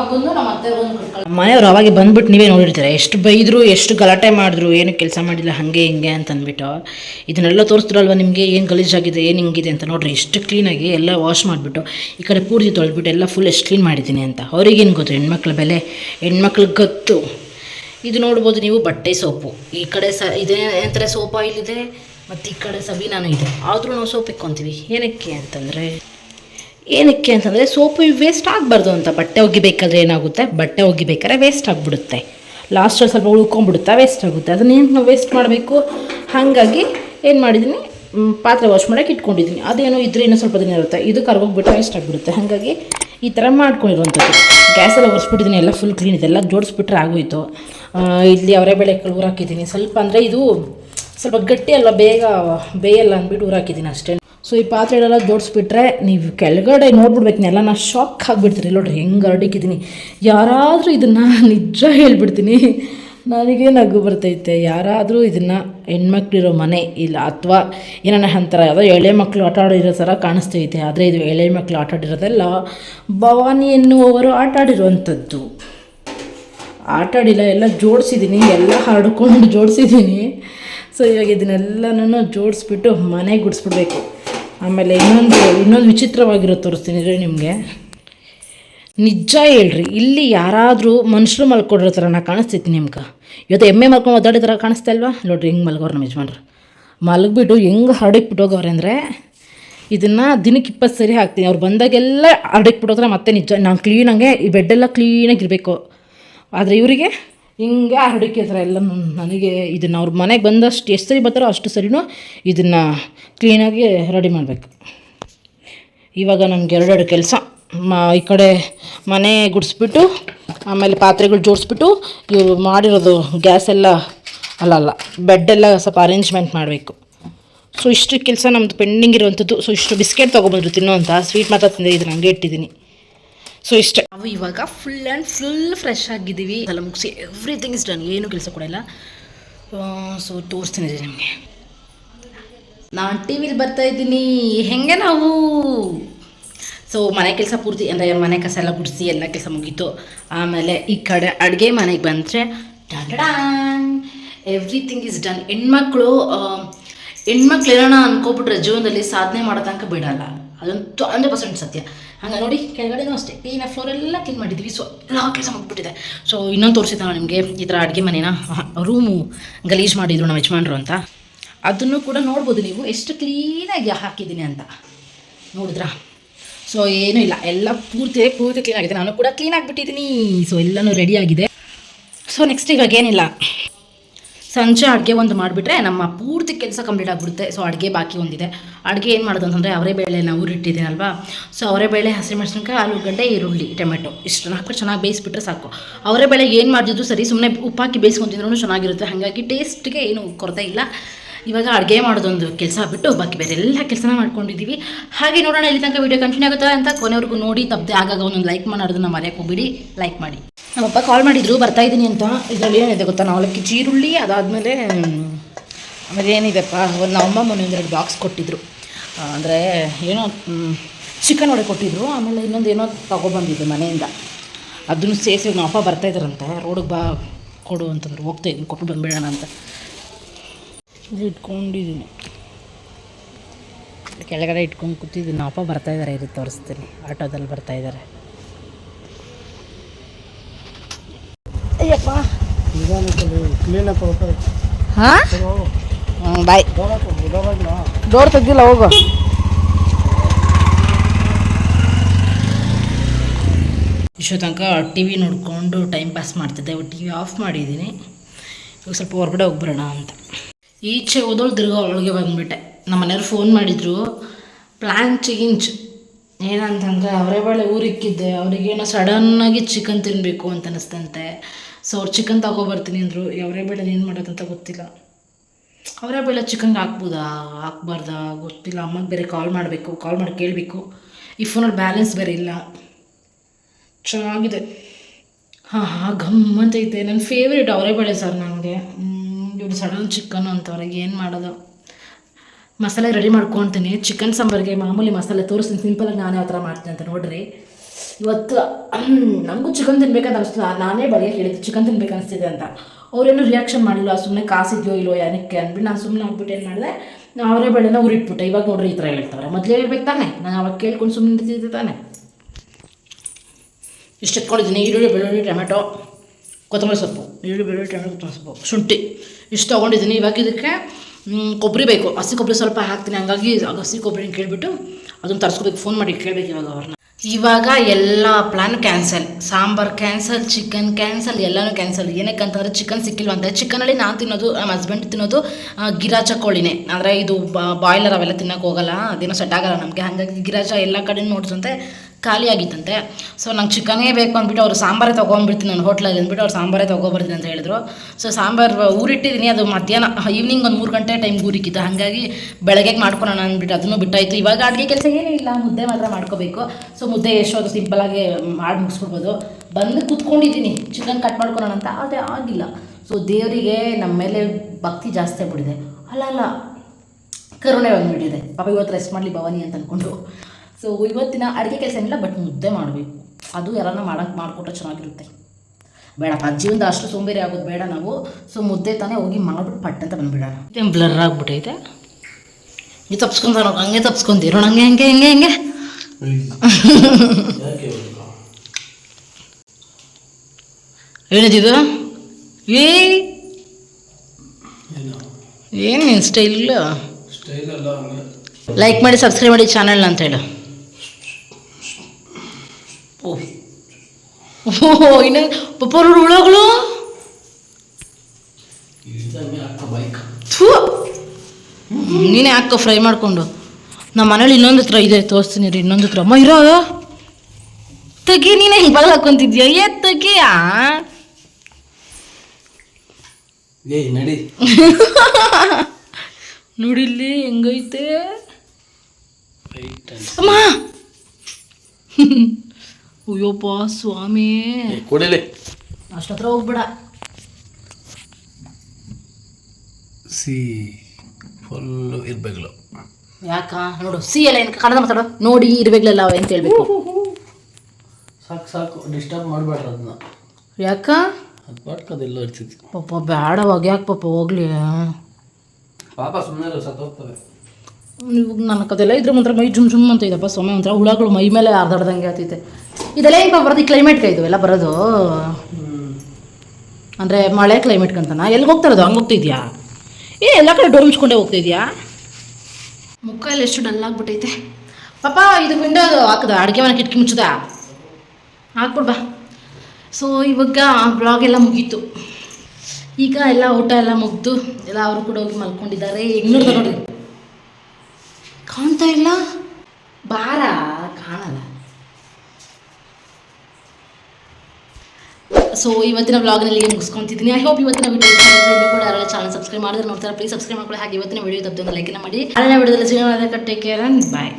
ಮನೆಯವರು ಅವಾಗೆ ಬಂದ್ಬಿಟ್ಟು ನೀವೇ ನೋಡಿರ್ತಾರೆ, ಎಷ್ಟು ಬೈದರು, ಎಷ್ಟು ಗಲಾಟೆ ಮಾಡಿದ್ರು, ಏನು ಕೆಲಸ ಮಾಡಿಲ್ಲ, ಹಾಗೆ, ಹಿಂಗೆ ಅಂತ ಅಂದ್ಬಿಟ್ಟು. ಇದನ್ನೆಲ್ಲ ತೋರಿಸ್ತಿರಲ್ವ ನಿಮಗೆ, ಏನು ಗಲೀಜಾಗಿದೆ ಏನು ಹಿಂಗಿದೆ ಅಂತ ನೋಡ್ರಿ, ಎಷ್ಟು ಕ್ಲೀನಾಗಿ ಎಲ್ಲ ವಾಶ್ ಮಾಡಿಬಿಟ್ಟು, ಈ ಕಡೆ ಪೂರ್ತಿ ತೊಳೆದ್ಬಿಟ್ಟು ಎಲ್ಲ ಫುಲ್ ಎಷ್ಟು ಕ್ಲೀನ್ ಮಾಡಿದ್ದೀನಿ ಅಂತ. ಅವ್ರಿಗೇನು ಗೊತ್ತು, ಹೆಣ್ಮಕ್ಳ ಬೆಲೆ? ಹೆಣ್ಮಕ್ಳಿಗೆ ಗೊತ್ತು. ಇದು ನೋಡ್ಬೋದು ನೀವು ಬಟ್ಟೆ ಸೋಪು. ಈ ಕಡೆ ಸ, ಇದೇ ಅಂತಾರೆ ಸೋಪ್ ಆಯಿಲ್ ಇದೆ, ಮತ್ತು ಈ ಕಡೆ ಸಬೀನಾನು ಇದೆ. ಆದರೂ ನಾವು ಸೋಪ್ ಇಕ್ಕೊತೀವಿ ಏನಕ್ಕೆ ಅಂತಂದರೆ ಏನಕ್ಕೆ ಅಂತಂದರೆ ಸೋಪು ವೇಸ್ಟ್ ಆಗಬಾರ್ದು ಅಂತ. ಬಟ್ಟೆ ಒಗಿಬೇಕಾದ್ರೆ ಏನಾಗುತ್ತೆ? ಬಟ್ಟೆ ಒಗಿಬೇಕಾದ್ರೆ ವೇಸ್ಟ್ ಆಗಿಬಿಡುತ್ತೆ. ಲಾಸ್ಟಲ್ಲಿ ಸ್ವಲ್ಪ ಉಳ್ಕೊಂಬಿಡುತ್ತಾ ವೇಸ್ಟ್ ಆಗುತ್ತೆ. ಅದನ್ನೇನು ವೇಸ್ಟ್ ಮಾಡಬೇಕು? ಹಾಗಾಗಿ ಏನು ಮಾಡಿದ್ದೀನಿ ಪಾತ್ರೆ ವಾಶ್ ಮಾಡೋಕೆ ಇಟ್ಕೊಂಡಿದ್ದೀನಿ ಅದೇನೋ ಇದ್ರೆ ಇನ್ನೂ ಸ್ವಲ್ಪ ದಿನ ಇರುತ್ತೆ. ಇದು ಕರ್ಗೋಗ್ಬಿಟ್ಟು ವೇಸ್ಟ್ ಆಗಿಬಿಡುತ್ತೆ. ಹಾಗಾಗಿ ಈ ಥರ ಮಾಡ್ಕೊಂಡಿರುವಂಥದ್ದು. ಗ್ಯಾಸೆಲ್ಲ ಒರೆಸ್ಬಿಟ್ಟಿದ್ದೀನಿ ಎಲ್ಲ ಫುಲ್ ಕ್ಲೀನ್ ಇದೆಲ್ಲ ಜೋಡಿಸ್ಬಿಟ್ರೆ ಆಗೋಯ್ತು. ಇಲ್ಲಿ ಅವರೇ ಬೆಳೆ ಹಾಕಿದ್ದೀನಿ ಸ್ವಲ್ಪ ಅಂದರೆ ಇದು ಸ್ವಲ್ಪ ಗಟ್ಟಿ ಅಲ್ಲ, ಬೇಗ ಬೇಯಲ್ಲ ಅಂದ್ಬಿಟ್ಟು ಊರಾಕಿದ್ದೀನಿ ಅಷ್ಟೇ. ಸೊ ಈ ಪಾತ್ರೆಗಳೆಲ್ಲ ಜೋಡಿಸ್ಬಿಟ್ರೆ ನೀವು ಕೆಳಗಡೆ ನೋಡ್ಬಿಡ್ಬೇಕು. ಎಲ್ಲ ನಾ ಶಾಕ್ ಆಗಿಬಿಡ್ತೀರಿ. ನೋಡ್ರಿ, ಹೆಂಗೆ ಅರಡಿಕ್ಕಿದ್ದೀನಿ ಯಾರಾದರೂ ಇದನ್ನು ನಿಜ ಹೇಳ್ಬಿಡ್ತೀನಿ. ನನಗೆ ನಗು ಬರ್ತೈತೆ. ಯಾರಾದರೂ ಇದನ್ನು ಹೆಣ್ಮಕ್ಳಿರೋ ಮನೆ ಇಲ್ಲ ಅಥವಾ ಏನನ್ನ ಅಂತಾರೆ, ಯಾವುದೋ ಎಳೆ ಮಕ್ಕಳು ಆಟ ಆಡಿರೋ ಥರ ಕಾಣಿಸ್ತೈತೆ. ಆದರೆ ಇದು ಎಳೆ ಮಕ್ಕಳು ಆಟ ಆಡಿರೋದೆಲ್ಲ ಭವಾನಿ ಎನ್ನುವವರು ಆಟ ಆಡಿರುವಂಥದ್ದು. ಆಟ ಆಡಿಲ್ಲ, ಎಲ್ಲ ಜೋಡಿಸಿದ್ದೀನಿ ಎಲ್ಲ ಹಾಡ್ಕೊಂಡು ಜೋಡಿಸಿದ್ದೀನಿ ಸೊ ಇವಾಗ ಇದನ್ನೆಲ್ಲನೂ ಜೋಡಿಸ್ಬಿಟ್ಟು ಮನೆಗೆ ಗುಡಿಸ್ಬಿಡ್ಬೇಕು. ಆಮೇಲೆ ಇನ್ನೊಂದು ಇನ್ನೊಂದು ವಿಚಿತ್ರವಾಗಿರೋ ತೋರಿಸ್ತೀನಿ ನಿಮಗೆ. ನಿಜ ಹೇಳ್ರಿ, ಇಲ್ಲಿ ಯಾರಾದರೂ ಮನುಷ್ಯರು ಮಲ್ಕೊಂಡಿರೋ ಥರ ನಾ ಕಾಣಿಸ್ತೈತಿ ನಿಮ್ಗೆ. ಇವತ್ತು ಎಮ್ಮೆ ಮಲ್ಕೊಂಡು ಒದ್ದಾಡೋ ಥರ ಕಾಣಿಸ್ತಾ ಇಲ್ವಾ? ನೋಡ್ರಿ ಹೆಂಗೆ ಮಲ್ಗೋರು ನಮ್ಮ ಯಜಮಾನ್ರು. ಮಲಗಿಬಿಟ್ಟು ಹೆಂಗೆ ಹರಡಿಕ್ಬಿಟ್ಟು ಹೋಗವ್ರೆ ಅಂದರೆ, ಇದನ್ನು ದಿನಕ್ಕೆ ಇಪ್ಪತ್ತು ಸರಿ ಹಾಕ್ತೀನಿ. ಅವ್ರು ಬಂದಾಗೆಲ್ಲ ಹರಡಿಕ್ಬಿಟ್ಟೋದ್ರೆ ಮತ್ತೆ ನಿಜ, ನಾನು ಕ್ಲೀನಾಗೆ ಈ ಬೆಡ್ಡೆಲ್ಲ ಕ್ಲೀನಾಗಿರಬೇಕು ಆದರೆ ಇವರಿಗೆ ಹಿಂಗೆ ಹರಡಿಕಿದ್ರೆ ಎಲ್ಲ ನನಗೆ ಇದನ್ನು ಅವ್ರ ಮನೆಗೆ ಬಂದಷ್ಟು ಎಷ್ಟು ಸರಿ ಬರ್ತಾರೋ ಅಷ್ಟು ಸರಿನೂ ಇದನ್ನು ಕ್ಲೀನಾಗಿ ರೆಡಿ ಮಾಡಬೇಕು. ಇವಾಗ ನಮ್ಗೆ ಎರಡೆರಡು ಕೆಲಸ. ಈ ಕಡೆ ಮನೆ ಗುಡಿಸ್ಬಿಟ್ಟು, ಆಮೇಲೆ ಪಾತ್ರೆಗಳು ಜೋಡಿಸ್ಬಿಟ್ಟು, ಇವರು ಮಾಡಿರೋದು ಗ್ಯಾಸ್ ಎಲ್ಲ, ಅಲ್ಲ ಅಲ್ಲ ಬೆಡ್ಡೆಲ್ಲ ಸ್ವಲ್ಪ ಅರೇಂಜ್ಮೆಂಟ್ ಮಾಡಬೇಕು. ಸೊ ಇಷ್ಟು ಕೆಲಸ ನಮ್ಮದು ಪೆಂಡಿಂಗ್ ಇರುವಂಥದ್ದು. ಸೊ ಇಷ್ಟು ಬಿಸ್ಕೆಟ್ ತೊಗೊಬಂದ್ರು ತಿನ್ನುವಂಥ ಸ್ವೀಟ್ ಮಾತ್ರ ತಿಂದಿದ್ದು ನನಗೆ ಇಟ್ಟಿದ್ದೀನಿ. ಸೊ ಇಷ್ಟೇ. ನಾವು ಇವಾಗ ಫುಲ್ ಆ್ಯಂಡ್ ಫುಲ್ ಫ್ರೆಶ್ ಆಗಿದ್ದೀವಿ. ಎಲ್ಲ ಮುಗಿಸಿ ಎವ್ರಿಥಿಂಗ್ ಇಸ್ ಡನ್ ಏನು ಕೆಲಸ ಕೂಡ ಇಲ್ಲ. ಸೊ ತೋರಿಸ್ತೀನಿ ನಿಮಗೆ. ನಾನು ಟಿ ವಿಲಿ ಬರ್ತಾ ಇದ್ದೀನಿ. ಹೆಂಗೆ ನಾವು? ಸೊ ಮನೆ ಕೆಲಸ ಪೂರ್ತಿ, ಅಂದರೆ ಮನೆ ಕಸ ಎಲ್ಲ ಗುಡಿಸಿ, ಎಲ್ಲ ಕೆಲಸ ಮುಗೀತು. ಆಮೇಲೆ ಈ ಕಡೆ ಅಡುಗೆ ಮನೆಗೆ ಬಂದರೆ ಡಾನ್ ಎವ್ರಿಥಿಂಗ್ ಇಸ್ ಡನ್ ಹೆಣ್ಮಕ್ಳು ಹೆಣ್ಮಕ್ಳು ಇರೋಣ ಅನ್ಕೋಬಿಟ್ರೆ ಜೀವನದಲ್ಲಿ ಸಾಧನೆ ಮಾಡೋ ತನಕ ಬಿಡಲ್ಲ. ಅದಂತೂ ಹಂಡ್ರೆಡ್ ಪರ್ಸೆಂಟ್ ಸತ್ಯ. ಹಂಗೆ ನೋಡಿ, ಕೆಳಗಡೆನೂ ಅಷ್ಟೇ. ಕ್ಲೀನ್ ಫ್ಲೋರೆಲ್ಲ ಕ್ಲೀನ್ ಮಾಡಿದ್ವಿ. ಸೊ ಎಲ್ಲ ಕೆಲಸ ಮುಗ್ಬಿಟ್ಟಿದೆ. ಸೊ ಇನ್ನೊಂದು ತೋರಿಸಿದ ನಿಮಗೆ. ಈ ಥರ ಅಡುಗೆ ಮನೇನ ರೂಮು ಗಲೀಜು ಮಾಡಿದ್ರು ನಮ್ಮ ಯಜಮಾನ್ರು ಅಂತ. ಅದನ್ನು ಕೂಡ ನೋಡ್ಬೋದು ನೀವು. ಎಷ್ಟು ಕ್ಲೀನಾಗಿ ಹಾಕಿದ್ದೀನಿ ಅಂತ. ನೋಡಿದ್ರಾ? ಸೊ ಏನೂ ಇಲ್ಲ. ಎಲ್ಲ ಪೂರ್ತಿ ಪೂರ್ತಿ ಕ್ಲೀನ್ ಆಗಿದೆ. ನಾನು ಕೂಡ ಕ್ಲೀನ್ ಆಗಿಬಿಟ್ಟಿದ್ದೀನಿ. ಸೊ ಎಲ್ಲನೂ ರೆಡಿ ಆಗಿದೆ. ಸೊ ನೆಕ್ಸ್ಟ್ ಇವಾಗ ಏನಿಲ್ಲ. ಸಂಜೆ ಅಡುಗೆ ಒಂದು ಮಾಡಿಬಿಟ್ರೆ ನಮ್ಮ ಪೂರ್ತಿ ಕೆಲಸ ಕಂಪ್ಲೀಟ್ ಆಗಿಬಿಡುತ್ತೆ. ಸೊ ಅಡುಗೆ ಬಾಕಿ ಒಂದಿದೆ. ಅಡುಗೆ ಏನು ಮಾಡೋದು ಅಂತಂದರೆ ಅವರೇ ಬೇಳೆ ನಾವು ಊರಿಟ್ಟಿದ್ದೀನಲ್ವಾ? ಸೊ ಅವರೇ ಬೇಳೆ ಹಸಿಮೆಣಸಿನ್ಕಾಯಿ ಆಲೂಗಡ್ಡೆ ಈರುಳ್ಳಿ, ಟೊಮೆಟೊ. ಇಷ್ಟು ಹಾಕ್ಬಿಟ್ಟು ಚೆನ್ನಾಗಿ ಬೇಯಿಸ್ಬಿಟ್ರೆ ಸಾಕು. ಅವರೇ ಬೇಳೆ ಏನು ಮಾಡಿದ್ರು ಸರಿ ಸುಮ್ಮನೆ ಉಪ್ಪಾಕಿ ಬೇಯಿಸ್ಕೊಂತಿದ್ರು ಚೆನ್ನಾಗಿರುತ್ತೆ. ಹಾಗಾಗಿ ಟೇಸ್ಟ್ಗೆ ಏನು ಕೊರತೆ ಇಲ್ಲ. ಇವಾಗ ಅಡುಗೆ ಮಾಡೋದೊಂದು ಕೆಲಸ ಬಿಟ್ಟು ಬಾಕಿ ಬೇರೆ ಎಲ್ಲ ಕೆಲಸನ ಮಾಡ್ಕೊಂಡಿದ್ದೀವಿ ಹಾಗೆ ನೋಡೋಣ ಇಲ್ಲಿ ತನಕ ವೀಡಿಯೋ ಕಂಟಿನ್ಯೂ ಆಗುತ್ತಾ ಅಂತ ಕೊನೆವರೆಗೂ ನೋಡಿ, ತಪ್ಪದೆ ಆಗಾಗ ಒಂದೊಂದು ಲೈಕ್ ಮಾಡೋದನ್ನ ಮರೆಯೋಕೆ ಹೋಗ್ಬಿಡಿ ಲೈಕ್ ಮಾಡಿ. ನಮ್ಮಪ್ಪ ಕಾಲ್ ಮಾಡಿದ್ರು, ಬರ್ತಾ ಇದ್ದೀನಿ ಅಂತ. ಇದರಲ್ಲಿ ಏನಿದೆ ಗೊತ್ತಾ? ನಾಲ್ಕು ಜೀರುಳ್ಳಿ ಅದಾದಮೇಲೆ ಆಮೇಲೆ ಏನಿದೆಪ್ಪ? ಒಂದು ನಮ್ಮಮ್ಮ ಮೊನ್ನೆ ಒಂದೆರಡು ಬಾಕ್ಸ್ ಕೊಟ್ಟಿದ್ರು. ಅಂದರೆ ಏನೋ ಚಿಕನ್ ಒಡೆ ಕೊಟ್ಟಿದ್ರು. ಆಮೇಲೆ ಇನ್ನೊಂದು ಏನೋ ತೊಗೊಬಂದಿದ್ದೆ ಮನೆಯಿಂದ. ಅದನ್ನು ಸೇರಿಸಿ ನಮ್ಮಪ್ಪ ಅಪ್ಪ ಬರ್ತಾ ರೋಡಿಗೆ ಬಾ, ಕೊಡು ಅಂತಂದ್ರು. ಹೋಗ್ತಾ ಇದ್ದೀನಿ ಕೊಟ್ಟು ಬಂದ್ಬಿಡೋಣ ಅಂತ. ಇಟ್ಕೊಂಡಿದ್ದೀನಿ. ಕೆಳಗಡೆ ಇಟ್ಕೊಂಡು ಕೂತಿದ್ದೀನಿ. ಅಪ್ಪ ಬರ್ತಾ ಇದ್ದಾರೆ ಇರಿ ತೋರಿಸ್ತೀನಿ. ಆಟೋದಲ್ಲಿ ಬರ್ತಾ ಇದ್ದಾರೆ ಅಯ್ಯಪ್ಪ. ಹಾಂ? ಬಾಯ್. ಡೋರ್ ತೆಗ್ದಿಲ್ಲ ಹೋಗು. ಇಷ್ಟೋ ತನಕ ಟಿ ವಿ ನೋಡಿಕೊಂಡು ಟೈಮ್ ಪಾಸ್ ಮಾಡ್ತಿದ್ದೆ ಟಿ ವಿ ಆಫ್ ಮಾಡಿದ್ದೀನಿ. ಇವಾಗ ಸ್ವಲ್ಪ ಹೊರಗಡೆ ಹೋಗ್ಬರೋಣ ಅಂತ. ಈಚೆ ಹೋದೋಳು ತಿರ್ಗಾ ಒಳಗೆ ಬಂದುಬಿಟ್ಟೆ. ನಮ್ಮ ಮನೆಯವ್ರು ಫೋನ್ ಮಾಡಿದರು ಪ್ಲ್ಯಾನ್ ಚೇಂಜ್ ಏನಂತಂದರೆ ಅವರೇ ಬೇಳೆ ಊರಿಕ್ಕಿದ್ದೆ. ಅವರಿಗೇನೋ ಸಡನ್ನಾಗಿ ಚಿಕನ್ ತಿನ್ನಬೇಕು ಅಂತ ಅನಿಸ್ತಂತೆ. ಸೊ ಅವ್ರು ಚಿಕನ್ ತಗೊಬರ್ತೀನಿ ಅಂದರು. ಅವರೇ ಬೇಳೆ ಏನು ಮಾಡೋದಂತ ಗೊತ್ತಿಲ್ಲ. ಅವರೇ ಬೇಳೆ ಚಿಕನ್ಗೆ ಹಾಕ್ಬೋದಾ? ಹಾಕ್ಬಾರ್ದಾ? ಗೊತ್ತಿಲ್ಲ. ಅಮ್ಮಗೆ ಬೇರೆ ಕಾಲ್ ಮಾಡಬೇಕು. ಕಾಲ್ ಮಾಡಿ ಕೇಳಬೇಕು. ಈ ಫೋನಲ್ಲಿ ಬ್ಯಾಲೆನ್ಸ್ ಬೇರೆ ಇಲ್ಲ. ಚೆನ್ನಾಗಿದೆ. ಹಾಂ ಹಾಂ ಗಮ್ಮಂತೈತೆ ನನ್ನ ಫೇವ್ರೇಟ್ ಅವರೇ ಬೇಳೆ ಸರ್ ನನಗೆ. ಇವ್ರು ಸಡನ್ ಚಿಕನ್ ಅಂತವ್ರಿಗೆ ಏನು ಮಾಡೋದು? ಮಸಾಲೆ ರೆಡಿ ಮಾಡ್ಕೊತೀನಿ. ಚಿಕನ್ ಸಾಂಬಾರಿಗೆ ಮಾಮೂಲಿ ಮಸಾಲೆ ತೋರಿಸ್ತೀನಿ. ಸಿಂಪಲಾಗಿ ನಾನೇ ಆ ಥರ ಮಾಡ್ತೀನಿ ಅಂತ ನೋಡ್ರಿ. ಇವತ್ತು ನಮಗೂ ಚಿಕನ್ ತಿನ್ಬೇಕಂತ ಅನಿಸ್ತು. ನಾನೇ ಬಳಿಗೆ ಹೇಳಿದ್ದು ಚಿಕನ್ ತಿನ್ಬೇಕು ಅನಿಸ್ತಿದೆ ಅಂತ. ಅವರೇನು ರಿಯಾಕ್ಷನ್ ಮಾಡಿಲ್ಲ. ಸುಮ್ಮನೆ ಕಾಸಿದ್ಯೋ ಇಲ್ಲೋ ಏನಕ್ಕೆ ಅಂದ್ಬಿಟ್ಟು ನಾನು ಸುಮ್ಮನೆ ಆಗ್ಬಿಟ್ಟು ಏನು ಮಾಡಿದೆ? ಅವರೇ ಬೆಳೆನ ಉರಿಟ್ಬಿಟ್ಟೆ. ಇವಾಗ ನೋಡ್ರಿ ಈ ಥರ ಹೇಳ್ತಾರೆ ಮೊದಲೇ ಹೇಳ್ಬೇಕು ತಾನೆ. ನಾನು ಅವಾಗ ಕೇಳ್ಕೊಂಡು ಸುಮ್ಮನೆ ನಿಂತಿದ್ದೆ ತಾನೆ. ಇಷ್ಟು ಎತ್ಕೊಂಡಿದ್ದೀನಿ ಈರುಳ್ಳಿ, ಬೆಳ್ಳುಳ್ಳಿ ಟೊಮೆಟೊ ಕೊತ್ತಂಬರಿ ಸೊಪ್ಪು. ಈರುಳ್ಳಿ ಬೇರೆ ಟೊಮೆಟೊ ಸೊಪ್ಪು ಶುಂಠಿ. ಇಷ್ಟು ತೊಗೊಂಡಿದ್ದೀನಿ. ಇವಾಗ ಇದಕ್ಕೆ ಕೊಬ್ಬರಿ ಬೇಕು. ಹಸಿ ಕೊಬ್ಬರಿ ಸ್ವಲ್ಪ ಹಾಕ್ತೀನಿ. ಹಂಗಾಗಿ ಹಸಿ ಕೊಬ್ಬರಿ ಕೇಳಿಬಿಟ್ಟು ಅದನ್ನು ತರಿಸ್ಕೋಬೇಕು. ಫೋನ್ ಮಾಡಿ ಕೇಳಬೇಕು ಇವಾಗ ಅವ್ರನ್ನ. ಇವಾಗ ಎಲ್ಲ plan cancel sambar cancel chicken cancel ಎಲ್ಲನೂ ಕ್ಯಾನ್ಸಲ್ ಏನಕ್ಕೆ ಅಂತಂದರೆ ಚಿಕನ್ ಸಿಕ್ಕಿಲ್ವಂತೆ ಚಿಕನಲ್ಲಿ ನಾನು ತಿನ್ನೋದು, ನಮ್ಮ ಹಸ್ಬೆಂಡ್ ತಿನ್ನೋದು ಗಿರಾಚ ಕೋಳಿನೇ. ಅಂದರೆ ಇದು ಬಾಯ್ಲರ್ ಅವೆಲ್ಲ ತಿನ್ನೋಕೆ ಹೋಗಲ್ಲ. ಅದೇನೋ ಸೆಟ್ ಆಗಲ್ಲ ನಮಗೆ. ಹಾಗಾಗಿ ಗಿರಾಜ ಎಲ್ಲ ಕಡೆ ನೋಡ್ಸಂತೆ. ಖಾಲಿ ಆಗಿತ್ತಂತೆ ಸೊ ನಂಗೆ ಚಿಕನೇ ಬೇಕು ಅಂದ್ಬಿಟ್ಟು ಅವ್ರು ಸಾಂಬಾರೇ ತೊಗೊಂಡ್ಬಿಡ್ತೀನಿ ನಾನು ಹೋಟ್ಲಲ್ಲಿ ಅಂದ್ಬಿಟ್ಟು ಅವ್ರು ಸಾಂಬಾರೇ ತೊಗೊಬರ್ತೀನಿ ಅಂತ ಹೇಳಿದ್ರು. ಸೊ ಸಾಂಬಾರು ಊರಿಟ್ಟಿದ್ದೀನಿ, ಅದು ಮಧ್ಯಾಹ್ನ ಈವ್ನಿಂಗ್ ಒಂದು ಮೂರು ಗಂಟೆ ಟೈಮ್ ಊರಿಕ್ಕಿತ್ತು. ಹಾಗಾಗಿ ಬೆಳಗ್ಗೆಗೆ ಮಾಡ್ಕೊಳೋಣ ಅಂದ್ಬಿಟ್ಟು ಅದನ್ನು ಬಿಟ್ಟಾಯಿತು. ಇವಾಗ ಅಡುಗೆ ಕೆಲಸ ಏನೇ ಇಲ್ಲ, ಮುದ್ದೆ ಮಾತ್ರ ಮಾಡ್ಕೋಬೇಕು. ಸೊ ಮುದ್ದೆ ಎಷ್ಟು ಅದು ಸಿಂಪಲಾಗಿ ಮಾಡಿ ಮುಗಿಸ್ಬಿಡ್ಬೋದು ಬಂದು ಕೂತ್ಕೊಂಡಿದ್ದೀನಿ ಚಿಕನ್ ಕಟ್ ಮಾಡ್ಕೊಳೋಣ ಅಂತ ಅದೇ ಆಗಿಲ್ಲ. ಸೊ ದೇವರಿಗೆ ನಮ್ಮ ಮೇಲೆ ಭಕ್ತಿ ಜಾಸ್ತಿ ಆಗ್ಬಿಟ್ಟಿದೆ. ಅಲ್ಲ ಅಲ್ಲ ಕರುಣೆ ಬಂದುಬಿಟ್ಟಿದೆ. ಪಾಪ ಇವತ್ತು ರೆಸ್ಟ್ ಮಾಡಲಿ ಭವಾನಿ ಅಂತ ಅಂದ್ಕೊಂಡು ಸೊ ಇವತ್ತಿನ ಅಡುಗೆ ಕೆಲಸ ಏನಿಲ್ಲ ಬಟ್ ಮುದ್ದೆ ಮಾಡಬೇಕು. ಅದು ಯಾರನ್ನ ಮಾಡಕ್ಕೆ ಮಾಡಿಕೊಟ್ರೆ ಚೆನ್ನಾಗಿರುತ್ತೆ. ಬೇಡ ಜೀವನದ ಅಷ್ಟು ಸೋಂಬೇರಿ ಆಗೋದು ಬೇಡ ನಾವು. ಸೊ ಮುದ್ದೆ ತಾನೇ ಹೋಗಿ ಮಾಡಿಬಿಟ್ಟು ಪಟ್ ಅಂತ ಬಂದ್ಬಿಡೋಣ. ಬ್ಲರ್ ಆಗ್ಬಿಟ್ಟೈತೆ ನೀವು ತಪ್ಸ್ಕೊಂತ ಹಂಗೆ ತಪ್ಸ್ಕೊಂತೀರೋ ಹಂಗೆ ಹಂಗೆ ಹಂಗೆ ಹಂಗೆ. ಯಾಕೆ ಬೇಕು ಏನಿದು ಏ! ಏನು ಸ್ಟೈಲ್ ಲೈಕ್ ಮಾಡಿ ಸಬ್ಸ್ಕ್ರೈಬ್ ಮಾಡಿ ಚಾನಲ್ ಅಂತ ಹೇಳು. ಓ ಇನ್ನು ಪಪ್ಪರು ಹುಳಗಳು? ನೀನೇ ಹಾಕೋ ಫ್ರೈ ಮಾಡಿಕೊಂಡು. ನಮ್ಮ ಮನೇಲಿ ಇನ್ನೊಂದು ಹತ್ರ ಇದೆ ತೋರಿಸ್ತೀನಿ ರೀ ಇನ್ನೊಂದು ಹತ್ರ ಅಮ್ಮ ಇರೋ? ತೆಗಿ ನೀನೇ ಹಿಂಗೆ ಬಗಲ್ ಹಾಕೊಂತಿದ್ಯಾ? ಏ ತೆಗಿಯಾ ನೋಡಿಲ್ಲಿ ಹೆಂಗೈತೆ? ಅಮ್ಮ. ಅಯ್ಯೋಪ್ಪ ಸ್ವಾಮಿ. ಕೊಡಿಲಿ. ಅಷ್ಟತ್ರ ಹೋಗ್ಬೇಡ. ಸಿ ಫುಲ್ಲು ಇರ್ಬೇಕಲ್ಲ ಯಾಕ? ನೋಡು ಸಿ ಎಲ್ಲ ಏನು ಕನ್ನಡ ಮಾತಾಡೋ. ನೋಡಿ ಇರ್ಬೇಕಲ್ಲ ಅವ ಅಂತ ಹೇಳ್ಬೇಕು. ಸಾಕು ಸಾಕು. ಡಿಸ್ಟರ್ಬ್ ಮಾಡಬೇಡ ಅದನ್ನ ಯಾಕ? ಅದು ಪಾಟ್ಕದೆಲ್ಲ ಇರ್ತಿತ್ತು. ಪಾಪ ಬೇಡ ಯಾಕೆ ಪಾಪ ಹೋಗ್ಲಿ? ಪಾಪ ಸುಮ್ಮನೆ ಸತ್ತೋಗ್ತವೆ ಇವಾಗ ನನಗೆ ಅದೆಲ್ಲ ಇದ್ರ ಮಾತ್ರ ಮೈ ಜುಮ್ ಜುಮ್ ಅಂತ ಇದೆಪ್ಪ ಸೊಮ್ಮೆ ಒಂಥರ ಹುಳಗಳು ಮೈ ಮೇಲೆ ಹರಿದಾಡ್ದಂಗೆ ಆಗ್ತೈತೆ. ಇದೆಲ್ಲ ಹೆಂಗೆ ಬರೋದು ಈ ಕ್ಲೈಮೇಟ್ ಇದು ಎಲ್ಲ ಬರೋದು. ಅಂದರೆ ಮಳೆ ಕ್ಲೈಮೇಟ್ ಕಂತಾನ ಎಲ್ಲಿಗೆ ಹೋಗ್ತಾ ಇರೋದು? ಹಂಗೆ ಹೋಗ್ತಿದ್ಯಾ? ಏ ಎಲ್ಲ ಕಡೆ ಡೋರ್ ಮುಚ್ಕೊಂಡೇ ಹೋಗ್ತಿದ್ಯಾ? ಮುಖ ಎಲ್ಲ ಎಷ್ಟು ಡಲ್ ಆಗ್ಬಿಟ್ಟೈತೆ ಪಾಪ ಇದು ವಿಂಡೋ ಹಾಕದ? ಅಡುಗೆ ಮನೆ ಕಿಟಕಿ ಮುಚ್ಚದ? ಹಾಕ್ಬಿಡ್ ಬಾ. ಸೊ ಇವಾಗ ಬ್ಲಾಗ್ ಎಲ್ಲ ಮುಗೀತು. ಈಗ ಎಲ್ಲ ಊಟ ಎಲ್ಲ ಮುಗ್ದು ಎಲ್ಲ ಅವರು ಕೂಡ ಹೋಗಿ ಮಲ್ಕೊಂಡಿದ್ದಾರೆ. ಹೆಂಗೆ ನೋಡ್ತಾರೆ ನೋಡ್ರಿ? ಕಾಣ್ತಾ ಇಲ್ಲ? ಬಾರ ಕಾಣಲ್ಲ. ಸೊ ಇವತ್ತಿನ ವ್ಲಾಗ್ನಲ್ಲಿ ಮುಗಿಸ್ಕೊಂತಿದ್ದೀನಿ ಐ ಹೋಪ್ ಇವತ್ತಿನ ವಿಡಿಯೋ ಕೂಡ ಯಾರೆಲ್ಲ ಚಾನಲ್ ಸಬ್ಸ್ಕ್ರೈಬ್ ಮಾಡಿದ್ರೆ ನೋಡ್ತಾರೆ. ಪ್ಲೀಸ್ ಸಬ್ಸ್ಕ್ರೈಬ್ ಮಾಡ್ಕೊಳ್ಳಿ. ಹಾಗೆ ಇವತ್ತಿನ ವಿಡಿಯೋ ತಪ್ಪು ಲೈಕ್ ಮಾಡಿ. ಹಳೆಯ ವಿಡಿಯೋದಲ್ಲಿ ಸಿಗೋಣ. Take care and bye